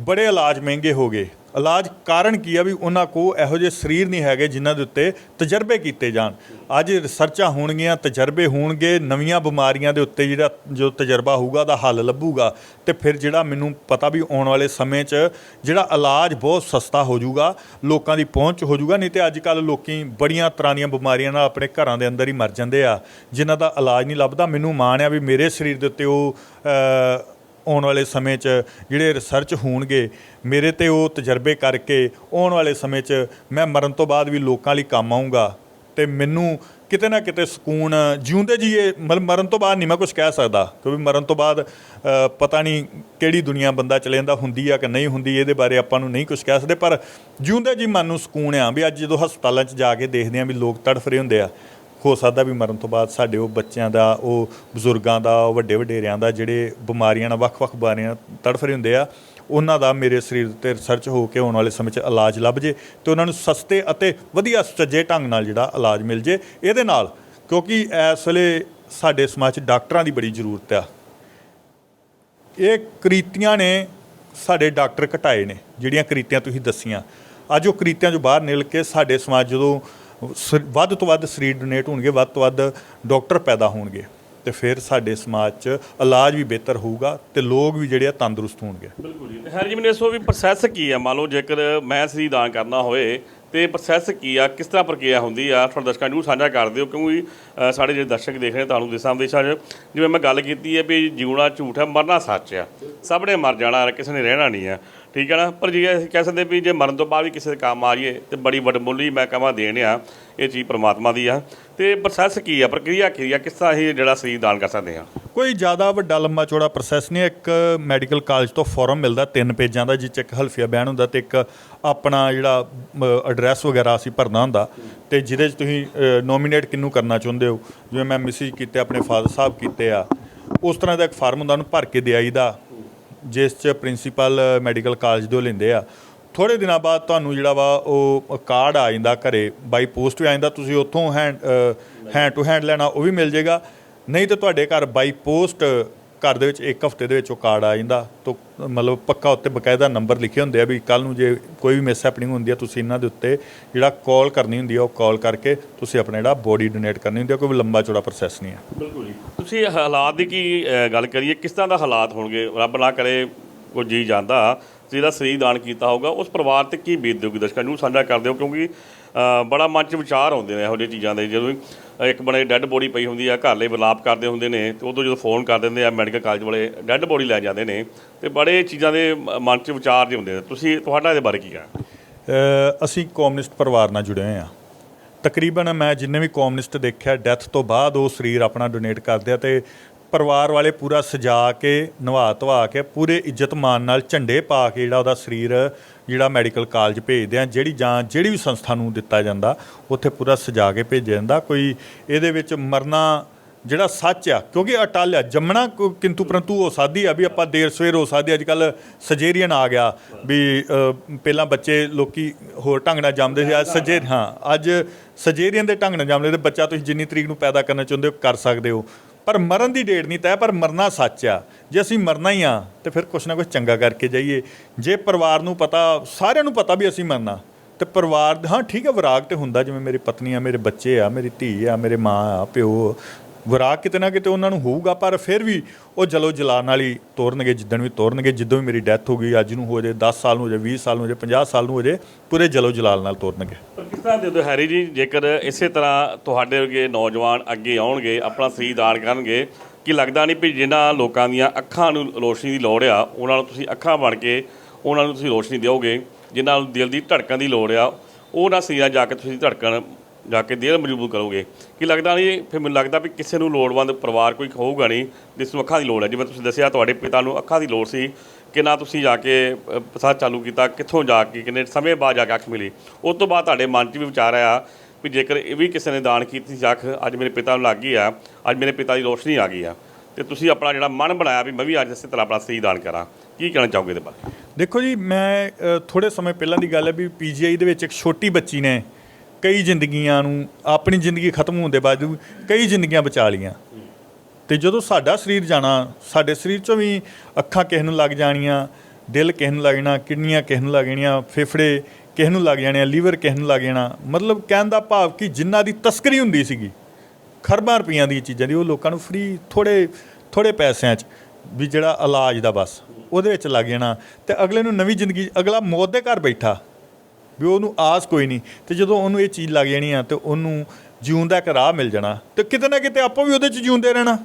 ਬੜੇ ਇਲਾਜ ਮਹਿੰਗੇ ਹੋ ਗਏ। ਇਲਾਜ ਕਾਰਨ ਕੀ ਆ ਵੀ ਉਹਨਾਂ ਕੋ ਇਹੋ ਜਿਹੇ ਸਰੀਰ ਨਹੀਂ ਹੈਗੇ ਜਿਨ੍ਹਾਂ ਦੇ ਉੱਤੇ ਤਜਰਬੇ ਕੀਤੇ ਜਾਣ। ਅੱਜ ਰਿਸਰਚਾਂ ਹੋਣਗੀਆਂ, ਤਜਰਬੇ ਹੋਣਗੇ, ਨਵੀਆਂ ਬਿਮਾਰੀਆਂ ਦੇ ਉੱਤੇ ਜਿਹੜਾ ਜੋ ਤਜਰਬਾ ਹੋਊਗਾ ਦਾ ਹੱਲ ਲੱਭੂਗਾ। ਤੇ ਫਿਰ ਜਿਹੜਾ ਮੈਨੂੰ ਪਤਾ ਵੀ ਆਉਣ ਵਾਲੇ ਸਮੇਂ 'ਚ ਜਿਹੜਾ ਇਲਾਜ ਬਹੁਤ ਸਸਤਾ ਹੋ ਜਾਊਗਾ, ਲੋਕਾਂ ਦੀ ਪਹੁੰਚ ਹੋ ਜਾਊਗਾ, ਨਹੀਂ ਤੇ ਅੱਜ ਕੱਲ ਲੋਕੀ ਬੜੀਆਂ ਤਰ੍ਹਾਂ ਦੀਆਂ ਬਿਮਾਰੀਆਂ ਨਾਲ ਆਪਣੇ ਘਰਾਂ ਦੇ ਅੰਦਰ ਹੀ ਮਰ ਜਾਂਦੇ ਆ, ਜਿਨ੍ਹਾਂ ਦਾ ਇਲਾਜ ਨਹੀਂ ਲੱਭਦਾ। ਮੈਨੂੰ ਮਾਣ ਆ ਵੀ ਮੇਰੇ ਸਰੀਰ ਦੇ ਉੱਤੇ ਉਹ ਆਉਣ ਵਾਲੇ ਸਮੇਂ 'ਚ ਜਿਹੜੇ ਰਿਸਰਚ ਹੋਣਗੇ, ਮੇਰੇ ਤੇ ਉਹ ਤਜਰਬੇ ਕਰਕੇ ਆਉਣ ਵਾਲੇ ਸਮੇਂ 'ਚ ਮੈਂ ਮਰਨ ਤੋਂ ਬਾਅਦ ਵੀ ਲੋਕਾਂ ਲਈ ਕੰਮ ਆਊਂਗਾ ਤੇ ਮੈਨੂੰ ਕਿਤੇ ਨਾ ਕਿਤੇ ਸਕੂਨ ਜਿਉਂਦੇ ਜੀਏ, ਮਤਲਬ ਮਰਨ ਤੋਂ ਬਾਅਦ ਨਹੀਂ ਮੈਂ ਕੁਝ ਕਹਿ ਸਕਦਾ, ਕਿਉਂਕਿ ਮਰਨ ਤੋਂ ਬਾਅਦ ਪਤਾ ਨਹੀਂ ਕਿਹੜੀ ਦੁਨੀਆ ਬੰਦਾ ਚਲੇ ਜਾਂਦਾ ਹੁੰਦੀ ਆ ਕਿ ਨਹੀਂ ਹੁੰਦੀ, ਇਹਦੇ ਬਾਰੇ ਆਪਾਂ ਨੂੰ ਨਹੀਂ ਕੁਝ ਕਹਿ ਸਕਦੇ, ਪਰ ਜਿਉਂਦੇ ਜੀ ਮਨ ਨੂੰ ਸਕੂਨ ਆ ਵੀ ਅੱਜ ਜਦੋਂ ਹਸਪਤਾਲਾਂ 'ਚ ਜਾ ਕੇ ਦੇਖਦੇ ਆ ਵੀ ਲੋਕ ਤੜਫ ਰਹੇ ਹੁੰਦੇ ਆ ਹੋ ਸਕਦਾ ਵੀ ਮਰਨ ਤੋਂ ਬਾਅਦ ਸਾਡੇ ਉਹ ਬੱਚਿਆਂ ਦਾ, ਉਹ ਬਜ਼ੁਰਗਾਂ ਦਾ, ਉਹ ਵੱਡੇ ਵਡੇਰਿਆਂ ਦਾ ਜਿਹੜੇ ਬਿਮਾਰੀਆਂ ਨਾਲ ਵੱਖ-ਵੱਖ ਬਿਮਾਰੀਆਂ ਨਾਲ ਤੜਫ ਰਹੇ ਹੁੰਦੇ ਆ, ਉਹਨਾਂ ਦਾ ਮੇਰੇ ਸਰੀਰ ਤੇ ਰਿਸਰਚ ਹੋ ਕੇ ਆਉਣ ਵਾਲੇ ਸਮੇਂ 'ਚ ਇਲਾਜ ਲੱਭ ਜੇ ਤੇ ਉਹਨਾਂ ਨੂੰ ਸਸਤੇ ਅਤੇ ਵਧੀਆ ਸੁਚੱਜੇ ਢੰਗ ਨਾਲ ਜਿਹੜਾ ਇਲਾਜ ਮਿਲ ਜੇ। ਇਹਦੇ ਨਾਲ ਕਿਉਂਕਿ ਇਸ ਵੇਲੇ ਸਾਡੇ ਸਮਾਜ 'ਚ ਡਾਕਟਰਾਂ ਦੀ ਬੜੀ ਜ਼ਰੂਰਤ ਆ। ਇਹ ਕ੍ਰੀਤੀਆਂ ਨੇ ਸਾਡੇ ਡਾਕਟਰ ਘਟਾਏ ਨੇ, ਜਿਹੜੀਆਂ ਕ੍ਰੀਤੀਆਂ ਤੁਸੀਂ ਦੱਸੀਆਂ। ਅੱਜ ਉਹ ਕ੍ਰੀਤੀਆਂ ਚੋਂ ਬਾਹਰ ਨਿਕਲ ਕੇ ਸਾਡੇ ਸਮਾਜ ਜਦੋਂ ਸ- ਵੱਧ ਤੋਂ ਵੱਧ ਸਰੀਰ ਡੋਨੇਟ ਹੋਣਗੇ ਵੱਧ ਤੋਂ ਵੱਧ ਡਾਕਟਰ ਪੈਦਾ ਹੋਣਗੇ ਤੇ ਫਿਰ ਸਾਡੇ ਸਮਾਜ 'ਚ ਇਲਾਜ ਵੀ ਬਿਹਤਰ ਹੋਊਗਾ ਤੇ ਲੋਕ ਵੀ ਜਿਹੜੇ ਆ ਤੰਦਰੁਸਤ ਹੋਣਗੇ। ਬਿਲਕੁਲ ਜੀ। ਹੈਰ ਜੀ ਮੈਨੂੰ ਦੱਸੋ ਵੀ ਪ੍ਰੋਸੈਸ ਕੀ ਆ? ਮੰਨ ਲਓ ਜੇਕਰ ਮੈਂ ਸਰੀਰ ਦਾਨ ਕਰਨਾ ਹੋਏ ਤੇ ਪ੍ਰੋਸੈਸ ਕੀ ਆ? ਕਿਸ ਤਰ੍ਹਾਂ ਪ੍ਰਕਿਰਿਆ ਹੁੰਦੀ ਆ? ਤੁਹਾਡੇ ਦਰਸ਼ਕਾਂ ਨੂੰ ਸਾਂਝਾ ਕਰ ਦਿਓ ਕਿਉਂਕਿ ਅ, ਸਾਡੇ ਜਿਹੜੇ ਦਰਸ਼ਕ ਦੇਖ ਰਹੇ ਤੁਹਾਨੂੰ ਦੇਸਾਂ ਵਿਦੇਸ਼ਾਂ 'ਚ ਜਿਵੇਂ ਮੈਂ ਗੱਲ ਕੀਤੀ ਹੈ ਵੀ ਜਿਉਣਾ ਝੂਠ ਹੈ ਮਰਨਾ ਸੱਚ ਆ। ਸਭ ਨੇ ਮਰ ਜਾਣਾ ਕਿਸੇ ਨੇ ਰਹਿਣਾ ਨਹੀਂ ਆ। ਠੀਕ ਹੈ ਨਾ? ਪਰ ਜੇ ਅਸੀਂ ਕਹਿ ਸਕਦੇ ਵੀ ਜੇ ਮਰਨ ਤੋਂ ਬਾਅਦ ਵੀ ਕਿਸੇ ਦੇ ਕੰਮ ਆ ਜਾਈਏ ਤੇ ਬੜੀ ਵੱਡਮੁੱਲੀ ਮੈਂ ਕਹਾਂ ਦੇਣ ਆ, ਇਹ ਚੀਜ਼ ਪ੍ਰਮਾਤਮਾ ਦੀ ਆ। ਤੇ ਪ੍ਰੋਸੈਸ ਕੀ ਆ? ਪ੍ਰਕਿਰਿਆ ਕੀ ਆ? ਕਿਸ ਤਰ੍ਹਾਂ ਅਸੀਂ ਜਿਹੜਾ ਸਰੀਰ ਦਾਨ ਕਰ ਸਕਦੇ ਹਾਂ ਕੋਈ ਜ਼ਿਆਦਾ ਵੱਡਾ ਲੰਮਾ ਚੌੜਾ ਪ੍ਰੋਸੈਸ ਨਹੀਂ ਹੈ। ਇੱਕ ਮੈਡੀਕਲ ਕਾਲਜ ਤੋਂ ਫਾਰਮ ਮਿਲਦਾ, ਤਿੰਨ ਪੇਜਾਂ ਦਾ ਜਿਸ 'ਚ ਇੱਕ ਹਲਫੀਆ ਬਿਆਨ ਹੁੰਦਾ ਤੇ ਇੱਕ ਆਪਣਾ ਜਿਹੜਾ ਐਡਰੈਸ ਵਗੈਰਾ ਅਸੀਂ ਭਰਨਾ ਹੁੰਦਾ। ਤੇ ਜਿਹਦੇ 'ਚ ਤੁਸੀਂ ਨੋਮੀਨੇਟ ਕਿਹਨੂੰ ਕਰਨਾ ਚਾਹੁੰਦੇ ਹੋ? ਜਿਵੇਂ ਮੈਂ ਮੈਸੇਜ ਕੀਤੇ, ਆਪਣੇ ਫਾਦਰ ਸਾਹਿਬ ਕੀਤੇ ਆ। ਉਸ ਤਰ੍ਹਾਂ ਦਾ ਇੱਕ ਫਾਰਮ ਹੁੰਦਾ, ਉਹਨੂੰ ਭਰ ਕੇ ਦੇ ਆਈਦਾ। ਜਿਸ 'ਚ ਪ੍ਰਿੰਸੀਪਲ ਮੈਡੀਕਲ ਕਾਲਜ ਤੋਂ ਲੈਂਦੇ ਆ। ਥੋੜੇ ਦਿਨਾਂ ਬਾਅਦ ਤੁਹਾਨੂੰ ਜਿਹੜਾ ਵਾ, ਉਹ ਕਾਰਡ ਆ ਜਾਂਦਾ ਘਰੇ। ਬਾਈ ਪੋਸਟ ਵੀ ਆ ਜਾਂਦਾ, ਤੁਸੀਂ ਉੱਥੋਂ ਹੈਂਡ ਹੈਂਡ ਟੂ ਹੈਂਡ ਲੈਣਾ, ਉਹ ਵੀ ਮਿਲ ਜਾਏਗਾ ਨਹੀਂ ਤਾਂ ਤੁਹਾਡੇ ਘਰ ਬਾਈ ਪੋਸਟ ਘਰ ਦੇ ਵਿੱਚ ਇੱਕ ਹਫ਼ਤੇ ਦੇ ਵਿੱਚ ਉਹ ਕਾਰਡ ਆ ਜਾਂਦਾ, ਤੋ ਮਤਲਬ ਪੱਕਾ ਉੱਤੇ ਬਕਾਇਦਾ ਨੰਬਰ ਲਿਖੇ ਹੁੰਦੇ ਆ ਵੀ ਕੱਲ ਨੂੰ ਜੇ ਕੋਈ ਵੀ ਮਿਸ ਹੈਪਨਿੰਗ ਹੁੰਦੀ ਆ, ਤੁਸੀਂ ਇਹਨਾਂ ਦੇ ਉੱਤੇ ਜਿਹੜਾ ਕਾਲ ਕਰਨੀ ਹੁੰਦੀ ਆ, ਉਹ ਕਾਲ ਕਰਕੇ ਤੁਸੀਂ ਆਪਣਾ ਜਿਹੜਾ ਬੋਡੀ ਡੋਨੇਟ ਕਰਨੀ ਹੁੰਦੀ ਆ, ਕੋਈ ਲੰਬਾ ਚੌੜਾ ਪ੍ਰੋਸੈਸ ਨਹੀਂ ਆ। ਬਿਲਕੁਲ ਜੀ। ਤੁਸੀਂ ਹਾਲਾਤ ਦੀ ਕੀ ਗੱਲ ਕਰੀਏ, ਕਿਸ ਤਰ੍ਹਾਂ ਦਾ ਹਾਲਾਤ ਹੋਣਗੇ? ਰੱਬ ਨਾ ਕਰੇ ਕੋਈ ਜੀ ਜਾਂਦਾ ਜਿਹਦਾ ਸਰੀਰ ਦਾਨ ਕੀਤਾ ਹੋਊਗਾ, ਉਸ ਪਰਿਵਾਰ ਤੇ ਕੀ ਬੀਤ ਦਿਓਗੀ ਦਰਸ਼ਕਾਂ ਨੂੰ ਸਾਂਝਾ ਕਰ ਦਿਓ, ਕਿਉਂਕਿ ਬੜਾ ਮਨ ਚ ਵਿਚਾਰ ਆਉਂਦੇ ਨੇ ਇਹੋ ਜਿਹੀ ਚੀਜ਼ਾਂ ਦੇ, ਜਦੋਂ ਇੱਕ ਬਣੇ ਡੈੱਡ ਬੋਡੀ ਪਈ ਹੁੰਦੀ ਆ, ਘਰ ਲਈ ਵਿਲਾਪ ਕਰਦੇ ਹੁੰਦੇ ਨੇ ਤੇ ਉਦੋਂ ਜਦੋਂ ਫੋਨ ਕਰ ਦਿੰਦੇ ਆ ਮੈਡੀਕਲ ਕਾਲਜ ਵਾਲੇ, ਡੈੱਡ ਬੋਡੀ ਲੈ ਜਾਂਦੇ ਨੇ ਤੇ ਬੜੇ ਚੀਜ਼ਾਂ ਦੇ ਮਨ ਚ ਵਿਚਾਰ ਜਿਹੇ ਹੁੰਦੇ ਤੁਸੀਂ, ਤੁਹਾਡਾ ਇਹਦੇ ਬਾਰੇ ਕੀ ਕਹਿਣਾ? ਅਸੀਂ ਕਮਿਊਨਿਸਟ ਪਰਿਵਾਰ ਨਾਲ ਜੁੜੇ ਹੋਏ ਆ। ਤਕਰੀਬਨ ਮੈਂ ਜਿੰਨੇ ਵੀ ਕਮਿਊਨਿਸਟ ਦੇਖਿਆ, ਡੈਥ ਤੋਂ ਬਾਅਦ ਉਹ ਸਰੀਰ ਆਪਣਾ ਡੋਨੇਟ ਕਰਦੇ ਆ ਤੇ ਪਰਿਵਾਰ ਵਾਲੇ ਪੂਰਾ ਸਜਾ ਕੇ, ਨਵਾ ਧਵਾ ਕੇ, ਪੂਰੇ ਇੱਜ਼ਤ ਮਾਨ ਨਾਲ ਝੰਡੇ ਪਾ ਕੇ ਜਿਹੜਾ ਉਹਦਾ ਸਰੀਰ, ਜਿਹੜਾ ਮੈਡੀਕਲ ਕਾਲਜ ਭੇਜਦੇ ਆ, ਜਿਹੜੀ ਜਾਂ ਜਿਹੜੀ ਵੀ ਸੰਸਥਾ ਨੂੰ ਦਿੱਤਾ ਜਾਂਦਾ, ਉੱਥੇ ਪੂਰਾ ਸਜਾ ਕੇ ਭੇਜਿਆ ਜਾਂਦਾ। ਕੋਈ ਇਹਦੇ ਵਿੱਚ ਮਰਨਾ ਜਿਹੜਾ ਸੱਚ ਆ, ਕਿਉਂਕਿ ਅਟਲ ਆ, ਜੰਮਣਾ ਕੋ- ਕਿੰਤੂ ਪਰੰਤੂ ਹੋ ਸਕਦੀ ਆ ਵੀ ਆਪਾਂ ਦੇਰ ਸਵੇਰ ਹੋ ਸਕਦੀ ਅੱਜ ਕੱਲ ਸਜੇਰੀਅਨ ਆ ਗਿਆ ਵੀ ਪਹਿਲਾਂ ਬੱਚੇ ਲੋਕੀ ਹੋਰ ਢੰਗ ਨਾਲ ਜੰਮਦੇ ਸੀ, ਅੱਜ ਸਜੇ, ਹਾਂ, ਅੱਜ ਸਜੇਰੀਅਨ ਦੇ ਢੰਗ ਨਾਲ ਜੰਮਦੇ ਤੇ ਬੱਚਾ ਤੁਸੀਂ ਜਿੰਨੀ ਤਰੀਕ ਨੂੰ ਪੈਦਾ ਕਰਨਾ ਚਾਹੁੰਦੇ ਹੋ, ਕਰ ਸਕਦੇ ਹੋ। ਪਰ ਮਰਨ ਦੀ ਡੇਟ ਨਹੀਂ ਤੈਅ, ਪਰ ਮਰਨਾ ਸੱਚ ਆ। ਜੇ ਅਸੀਂ ਮਰਨਾ ਹੀ ਆ, ਤੇ ਫਿਰ ਕੁਛ ਨਾ ਕੁਛ ਚੰਗਾ ਕਰਕੇ ਜਾਈਏ। ਜੇ ਪਰਿਵਾਰ ਨੂੰ ਪਤਾ, ਸਾਰਿਆਂ ਨੂੰ ਪਤਾ ਵੀ ਅਸੀਂ ਮਰਨਾ, ਤੇ ਪਰਿਵਾਰ, ਹਾਂ, ਠੀਕ ਹੈ ਵਿਰਾਗ ਤੇ ਹੁੰਦਾ ਜਿਵੇਂ ਮੇਰੀ ਪਤਨੀ ਆ, ਮੇਰੇ ਬੱਚੇ ਆ, ਮੇਰੀ ਧੀ ਆ, ਮੇਰੇ ਮਾਂ ਆ, ਪਿਓ ਵਿਰਾਗ ਕਿਤੇ ਨਾ ਕਿਤੇ ਉਹਨਾਂ ਨੂੰ ਹੋਊਗਾ, ਪਰ ਫਿਰ ਵੀ ਉਹ ਜਲੋ ਜਲਾਨ ਨਾਲ ਹੀ ਤੋਰਨਗੇ, ਜਿੱਦਣ ਵੀ ਤੋਰਨਗੇ, ਜਦੋਂ ਵੀ ਮੇਰੀ ਡੈਥ ਹੋ ਗਈ, ਅੱਜ ਨੂੰ ਹੋ ਜੇ 10 ਸਾਲ ਨੂੰ ਹੋ ਜੇ 20 ਸਾਲ ਨੂੰ ਹੋ ਜੇ 50 ਸਾਲ ਨੂੰ ਹੋ ਜੇ, ਪੂਰੇ ਜਲੋ ਜਲਾਲ ਨਾਲ ਤੋਰਨਗੇ। ਪਰ ਦੇ ਦੋ ਹੈਰੀ ਜੀ, ਜੇਕਰ ਇਸੇ ਤਰ੍ਹਾਂ ਤੁਹਾਡੇ ਵਰਗੇ ਨੌਜਵਾਨ ਅੱਗੇ ਆਉਣਗੇ, ਆਪਣਾ ਸਰੀਰ ਦਾਨ ਕਰਨਗੇ, ਕਿ ਲੱਗਦਾ ਨਹੀਂ ਵੀ ਜਿਨ੍ਹਾਂ ਲੋਕਾਂ ਦੀਆਂ ਅੱਖਾਂ ਨੂੰ ਰੋਸ਼ਨੀ ਦੀ ਲੋੜ ਆ, ਉਹਨਾਂ ਨੂੰ ਤੁਸੀਂ ਅੱਖਾਂ ਬਣ ਕੇ ਉਹਨਾਂ ਨੂੰ ਤੁਸੀਂ ਰੋਸ਼ਨੀ ਦਿਓਗੇ, ਜਿਨ੍ਹਾਂ ਨੂੰ ਦਿਲ ਦੀ ਧੜਕਣ ਦੀ ਲੋੜ ਆ, ਉਹਨਾਂ ਸਰੀਰਾਂ ਜਾ ਕੇ ਤੁਸੀਂ ਧੜਕਣ ਜਾ ਕੇ ਦੇਰ ਮਜ਼ਬੂਤ ਕਰੋਗੇ। ਕਿ ਲੱਗਦਾ ਨਹੀਂ ਫਿਰ ਮੈਨੂੰ ਲੱਗਦਾ ਵੀ ਕਿਸੇ ਨੂੰ ਲੋੜਵੰਦ ਪਰਿਵਾਰ ਕੋਈ ਹੋਊਗਾ ਨਹੀਂ ਜਿਸ ਨੂੰ ਅੱਖਾਂ ਦੀ ਲੋੜ ਹੈ। ਜਿਵੇਂ ਤੁਸੀਂ ਦੱਸਿਆ ਤੁਹਾਡੇ ਪਿਤਾ ਨੂੰ ਅੱਖਾਂ ਦੀ ਲੋੜ ਸੀ ਕਿ ਨਾ ਤੁਸੀਂ ਜਾ ਕੇ ਅ, ਚਾਲੂ ਕੀਤਾ ਕਿੱਥੋਂ ਜਾ ਕੇ ਕਿੰਨੇ ਸਮੇਂ ਬਾਅਦ ਜਾ ਕੇ ਅੱਖ ਮਿਲੀ। ਉਸ ਤੋਂ ਬਾਅਦ ਤੁਹਾਡੇ ਮਨ 'ਚ ਵੀ ਵਿਚਾਰ ਆਇਆ ਵੀ ਜੇਕਰ ਇਹ ਵੀ ਕਿਸੇ ਨੇ ਦਾਨ ਕੀਤੀ ਸੀ ਅੱਖ ਅੱਜ ਮੇਰੇ ਪਿਤਾ ਨੂੰ ਲੱਗ ਗਈ ਆ ਅੱਜ ਮੇਰੇ ਪਿਤਾ ਦੀ ਰੋਸ਼ਨੀ ਆ ਗਈ ਆ। ਤੇ ਤੁਸੀਂ ਆਪਣਾ ਜਿਹੜਾ ਮਨ ਬਣਾਇਆ ਵੀ ਮੈਂ ਵੀ ਅੱਜ ਇਸੇ ਤਰ੍ਹਾਂ ਆਪਣਾ ਸਹੀ ਦਾਨ ਕਰਾਂ। ਕੀ ਕਹਿਣਾ ਚਾਹੋਗੇ ਇਹਦੇ ਬਾਰੇ? ਦੇਖੋ ਜੀ ਮੈਂ ਅ, ਥੋੜੇ ਸਮੇਂ ਪਹਿਲਾਂ ਦੀ ਗੱਲ ਹੈ ਵੀ ਪੀਜੀਆਈ ਦੇ ਵਿੱਚ ਇੱਕ ਛੋਟੀ ਬੱਚੀ ਨੇ ਕਈ ਜ਼ਿੰਦਗੀਆਂ ਨੂੰ ਆਪਣੀ ਜ਼ਿੰਦਗੀ ਖਤਮ ਹੋਣ ਦੇ ਬਾਵਜੂਦ ਕਈ ਜ਼ਿੰਦਗੀਆਂ ਬਚਾ ਲੀਆਂ ਤੇ ਜਦੋਂ ਸਾਡਾ ਸਰੀਰ ਜਾਣਾ, ਸਾਡੇ ਸਰੀਰ ਚੋਂ ਵੀ ਅੱਖਾਂ ਕਿਸੇ ਨੂੰ ਲੱਗ ਜਾਣੀਆਂ, ਦਿਲ ਕਿਸੇ ਨੂੰ ਲੱਗ ਜਾਣਾ, ਕਿਡਨੀਆਂ ਕਿਸੇ ਨੂੰ ਲੱਗ ਜਾਣੀਆਂ, ਫੇਫੜੇ ਕਿਸੇ ਨੂੰ ਲੱਗ ਜਾਣੇ ਲੀਵਰ ਕਿਸੇ ਨੂੰ ਲੱਗ ਜਾਣਾ, ਮਤਲਬ ਕਹਿਣ ਦਾ ਭਾਵ ਕਿ ਜਿਨ੍ਹਾਂ ਦੀ ਤਸਕਰੀ ਹੁੰਦੀ ਸੀਗੀ, ਖਰਬਾਂ ਰੁਪਈਆਂ ਦੀ ਚੀਜ਼ਾਂ ਦੀ, ਉਹ ਲੋਕਾਂ ਨੂੰ ਫ੍ਰੀ ਥੋੜੇ ਥੋੜੇ ਪੈਸਿਆਂ 'ਚ ਵੀ ਜਿਹੜਾ ਇਲਾਜ ਦਾ ਬਸ, ਉਹਦੇ ਵਿੱਚ ਲੱਗ ਜਾਣਾ ਤੇ ਅਗਲੇ ਨੂੰ ਨਵੀਂ ਜ਼ਿੰਦਗੀ, ਅਗਲਾ ਮੌਤ ਦੇ ਘਰ ਬੈਠਾ। ਵੀ ਉਹਨੂੰ ਆਸ ਕੋਈ ਨਹੀਂ। ਤੇ ਜਦੋਂ ਉਹਨੂੰ ਇਹ ਚੀਜ਼ ਲੱਗ ਜਾਣੀ ਆ ਤੇ ਉਹਨੂੰ ਜਿਉਣ ਦਾ ਇੱਕ ਰਾਹ ਮਿਲ ਜਾਣਾ। ਤੇ ਕਿਤੇ ਨਾ ਕਿਤੇ ਆਪਾਂ ਵੀ ਉਹਦੇ 'ਚ ਜਿਉਂਦੇ ਰਹਿਣਾ।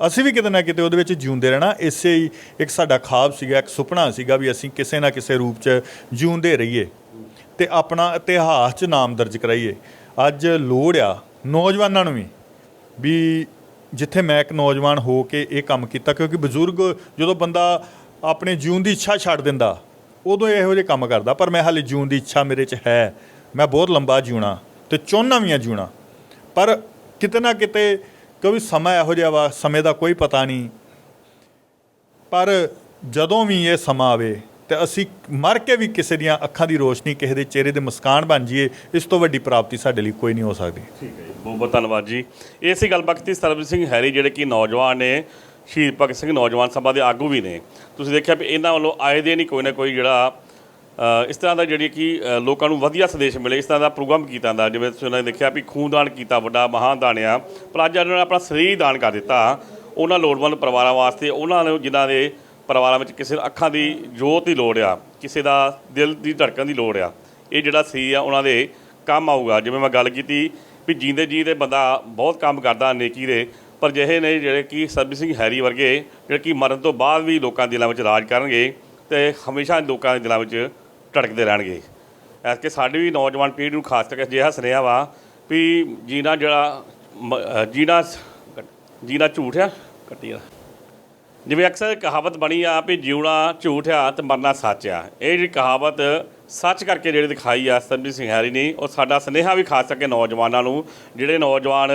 ਅਸੀਂ ਵੀ ਕਿਤੇ ਨਾ ਕਿਤੇ ਉਹਦੇ ਵਿੱਚ ਜਿਉਂਦੇ ਰਹਿਣਾ। ਇਸੇ ਹੀ ਇੱਕ ਸਾਡਾ ਖਾਬ ਸੀਗਾ, ਇੱਕ ਸੁਪਨਾ ਸੀਗਾ ਵੀ ਅਸੀਂ ਕਿਸੇ ਨਾ ਕਿਸੇ ਰੂਪ 'ਚ ਜਿਉਂਦੇ ਰਹੀਏ ਤੇ ਆਪਣਾ ਇਤਿਹਾਸ 'ਚ ਨਾਮ ਦਰਜ ਕਰਾਈਏ। ਅੱਜ ਲੋੜ ਆ ਨੌਜਵਾਨਾਂ ਨੂੰ ਵੀ ਵੀ ਜਿੱਥੇ ਮੈਂ ਇੱਕ ਨੌਜਵਾਨ ਹੋ ਕੇ ਇਹ ਕੰਮ ਕੀਤਾ, ਕਿਉਂਕਿ ਬਜ਼ੁਰਗ ਜਦੋਂ ਬੰਦਾ ਆਪਣੇ ਜਿਉਣ ਦੀ ਇੱਛਾ ਛੱਡ ਦਿੰਦਾ ਉਦੋਂ ਇਹੋ ਜਿਹੇ ਕੰਮ ਕਰਦਾ, ਪਰ ਮੈਂ ਹਾਲੇ ਜਿਉਣ ਦੀ ਇੱਛਾ ਮੇਰੇ 'ਚ ਹੈ। ਮੈਂ ਬਹੁਤ ਲੰਬਾ ਜਿਉਣਾ ਤੇ ਚਾਹੁੰਦਾ ਵੀ ਆ ਜਿਉਣਾ। ਪਰ ਕਿਤੇ ਨਾ ਕਿਤੇ ਕਿਉਂਕਿ ਸਮਾਂ ਇਹੋ ਜਿਹਾ ਵਾ, ਸਮੇਂ ਦਾ ਕੋਈ ਪਤਾ ਨਹੀਂ। ਪਰ ਜਦੋਂ ਵੀ ਇਹ ਸਮਾਂ ਆਵੇ ਤੇ ਅਸੀਂ ਮਰ ਕੇ ਵੀ ਕਿਸੇ ਦੀਆਂ ਅੱਖਾਂ ਦੀ ਰੋਸ਼ਨੀ, ਕਿਸੇ ਦੇ ਚਿਹਰੇ ਦੇ ਮੁਸਕਾਨ ਬਣ ਜਾਈਏ, ਇਸ ਤੋਂ ਵੱਡੀ ਪ੍ਰਾਪਤੀ ਸਾਡੇ ਲਈ ਕੋਈ ਨਹੀਂ ਹੋ ਸਕਦੀ। ਠੀਕ ਹੈ ਬਹੁਤ ਬਹੁਤ ਧੰਨਵਾਦ ਜੀ। ਇਹ ਸੀ ਗੱਲਬਾਤ ਕੀਤੀ ਸਰਬਜੀਤ ਸਿੰਘ ਹੈਰੀ, ਜਿਹੜੇ ਕਿ ਨੌਜਵਾਨ ਨੇ। ਸ਼ਹੀਦ ਭਗਤ ਸਿੰਘ ਨੌਜਵਾਨ ਸਭਾ ਦੇ ਆਗੂ ਵੀ ਨੇ। ਤੁਸੀਂ ਦੇਖਿਆ ਵੀ ਇਹਨਾਂ ਵੱਲੋਂ ਆਏ ਦੇ ਨਹੀਂ ਕੋਈ ਨਾ ਕੋਈ ਜਿਹੜਾ ਇਸ ਤਰ੍ਹਾਂ ਦਾ ਜਿਹੜੀ ਕਿ ਲੋਕਾਂ ਨੂੰ ਵਧੀਆ ਸੰਦੇਸ਼ ਮਿਲੇ, ਇਸ ਤਰ੍ਹਾਂ ਦਾ ਪ੍ਰੋਗਰਾਮ ਕੀਤਾ ਜਾਂਦਾ ਜਿਵੇਂ ਤੁਸੀਂ ਉਹਨਾਂ ਨੇ ਦੇਖਿਆ ਵੀ ਖੂਨਦਾਨ ਕੀਤਾ, ਵੱਡਾ ਮਹਾਨ ਦਾਨ ਆ ਪਰ ਅੱਜ ਉਹਨਾਂ ਨੇ ਆਪਣਾ ਸਰੀਰ ਦਾਨ ਕਰ ਦਿੱਤਾ। ਉਹਨਾਂ ਲੋੜਵੰਦ ਪਰਿਵਾਰਾਂ ਵਾਸਤੇ, ਉਹਨਾਂ ਨੂੰ ਜਿਨ੍ਹਾਂ ਦੇ ਪਰਿਵਾਰਾਂ ਵਿੱਚ ਕਿਸੇ ਅੱਖਾਂ ਦੀ ਜੋਤ ਦੀ ਲੋੜ ਆ, ਕਿਸੇ ਦਾ ਦਿਲ ਦੀ ਧੜਕਣ ਦੀ ਲੋੜ ਆ, ਇਹ ਜਿਹੜਾ ਸੀ ਆ, ਉਹਨਾਂ ਦੇ ਕੰਮ ਆਊਗਾ। ਜਿਵੇਂ ਮੈਂ ਗੱਲ ਕੀਤੀ ਵੀ ਜੀਂਦੇ ਜੀ ਦੇ ਬੰਦਾ ਬਹੁਤ ਕੰਮ ਕਰਦਾ, ਨੇਕੀ ਦੇ। ਪਰ ਜਿਹੇ ਨੇ ਜਿਹੜੇ ਕਿ ਸਰਬਜੀਤ ਸਿੰਘ ਹੈਰੀ ਵਰਗੇ, ਜਿਹੜੇ ਕਿ ਮਰਨ ਤੋਂ ਬਾਅਦ ਵੀ ਲੋਕਾਂ ਦੇ ਦਿਲਾਂ ਵਿੱਚ ਰਾਜ ਕਰਨਗੇ ਤੇ ਹਮੇਸ਼ਾ ਲੋਕਾਂ ਦੇ ਦਿਲਾਂ ਵਿੱਚ ਧੜਕਦੇ ਰਹਿਣਗੇ। ਐਸ ਕਿ ਸਾਡੀ ਵੀ ਨੌਜਵਾਨ ਪੀੜ੍ਹੀ ਨੂੰ ਖਾਸ ਕਰਕੇ ਅਜਿਹਾ ਸੁਨੇਹਾ ਵਾ ਵੀ ਜੀਣਾ ਜਿਹੜਾ ਮ- ਜੀਣਾ ਜੀਣਾ ਝੂਠ ਆ, ਕੱਟੀ ਜਿਵੇਂ ਅਕਸਰ ਕਹਾਵਤ ਬਣੀ ਆ ਵੀ ਜਿਉਣਾ ਝੂਠ ਆ ਤੇ ਮਰਨਾ ਸੱਚ ਆ। ਇਹ ਜਿਹੜੀ ਕਹਾਵਤ ਸੱਚ ਕਰਕੇ ਜਿਹੜੀ ਦਿਖਾਈ ਆ ਸਰਬਜੀਤ ਸਿੰਘ ਹੈਰੀ ਨੇ, ਉਹ ਸਾਡਾ ਸੁਨੇਹਾ ਵੀ ਖਾਸ ਕਰਕੇ ਨੌਜਵਾਨਾਂ ਨੂੰ, ਜਿਹੜੇ ਨੌਜਵਾਨ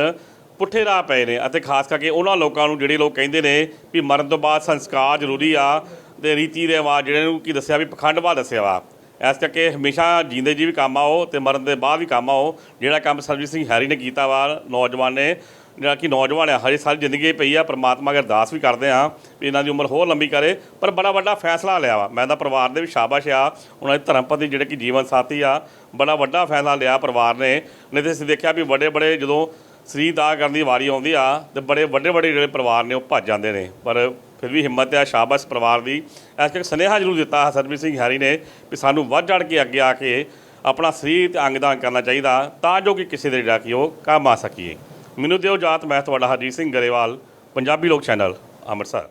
ਪੁੱਠੇ ਰਾਹ ਪਏ ਨੇ ਅਤੇ ਖਾਸ ਕਰਕੇ ਉਹਨਾਂ ਲੋਕਾਂ ਨੂੰ ਜਿਹੜੇ ਲੋਕ ਕਹਿੰਦੇ ਨੇ ਵੀ ਮਰਨ ਤੋਂ ਬਾਅਦ ਸੰਸਕਾਰ ਜ਼ਰੂਰੀ ਆ ਤੇ ਰੀਤੀ ਰਿਵਾਜ ਜਿਹੜੇ ਨੂੰ ਕੀ ਦੱਸਿਆ ਵੀ ਪਖੰਡਵਾ ਦੱਸਿਆ ਵਾ। ਇਸ ਕਰਕੇ ਹਮੇਸ਼ਾ ਜੀਂਦੇ ਜੀ ਵੀ ਕੰਮ ਆਓ ਤੇ ਮਰਨ ਦੇ ਬਾਅਦ ਵੀ ਕੰਮ ਆਓ। ਜਿਹੜਾ ਕੰਮ ਸਰਬਜੀਤ ਸਿੰਘ ਹੈਰੀ ਨੇ ਕੀਤਾ ਵਾ, ਨੌਜਵਾਨ ਨੇ, ਜਿਹੜਾ ਕਿ ਨੌਜਵਾਨ ਆ, ਹਜੇ ਸਾਰੀ ਜ਼ਿੰਦਗੀ ਪਈ ਆ, ਪ੍ਰਮਾਤਮਾ ਅਗਰ ਅਰਦਾਸ ਵੀ ਕਰਦੇ ਆ ਵੀ ਇਹਨਾਂ ਦੀ ਉਮਰ ਹੋਰ ਲੰਬੀ ਕਰੇ, ਪਰ ਬੜਾ ਵੱਡਾ ਫੈਸਲਾ ਲਿਆ ਵਾ। ਮੈਂ ਤਾਂ ਪਰਿਵਾਰ ਦੇ ਵੀ ਸ਼ਾਬਾਸ਼ ਆ, ਉਹਨਾਂ ਦੇ ਧਰਮਪਤੀ ਜਿਹੜੇ ਕਿ ਜੀਵਨ ਸਾਥੀ ਆ, ਬੜਾ ਵੱਡਾ ਫੈਸਲਾ ਲਿਆ ਪਰਿਵਾਰ ਨੇ। ਨਹੀਂ ਤੇ ਅਸੀਂ ਦੇਖਿਆ ਵੀ ਵੱਡੇ ਵੱਡੇ ਜਦੋਂ ਸਰੀਰ ਦਾ ਕਰਨ ਦੀ ਵਾਰੀ ਆਉਂਦੀ ਆ ਤੇ ਬੜੇ ਵੱਡੇ ਵੱਡੇ ਜਿਹੜੇ ਪਰਿਵਾਰ ਨੇ ਉਹ ਭੱਜ ਜਾਂਦੇ ਨੇ। ਪਰ ਫਿਰ ਵੀ ਹਿੰਮਤ ਆ ਸ਼ਾਬਾਸ਼ ਪਰਿਵਾਰ ਦੀ। ਇਸ ਕਰਕੇ ਸੁਨੇਹਾ ਜ਼ਰੂਰ ਦਿੱਤਾ ਸਰਬਜੀਤ ਸਿੰਘ ਹੈਰੀ ਨੇ ਵੀ ਸਾਨੂੰ ਵੱਧ ਚੜ ਕੇ ਅੱਗੇ ਆ ਕੇ ਆਪਣਾ ਸਰੀਰ ਤੇ ਅੰਗਦਾਨ ਕਰਨਾ ਚਾਹੀਦਾ ਤਾਂ ਜੋ ਕਿ ਕਿਸੇ ਦੇ ਜਿਹੜਾ ਕਿ ਉਹ ਕੰਮ ਆ ਸਕੀਏ। ਮੈਨੂੰ ਦਿਓ ਜਾਤ ਮੈਂ ਤੁਹਾਡਾ ਹਰਜੀਤ ਸਿੰਘ ਗਰੇਵਾਲ, ਪੰਜਾਬੀ ਲੋਕ ਚੈਨਲ, ਅੰਮ੍ਰਿਤਸਰ।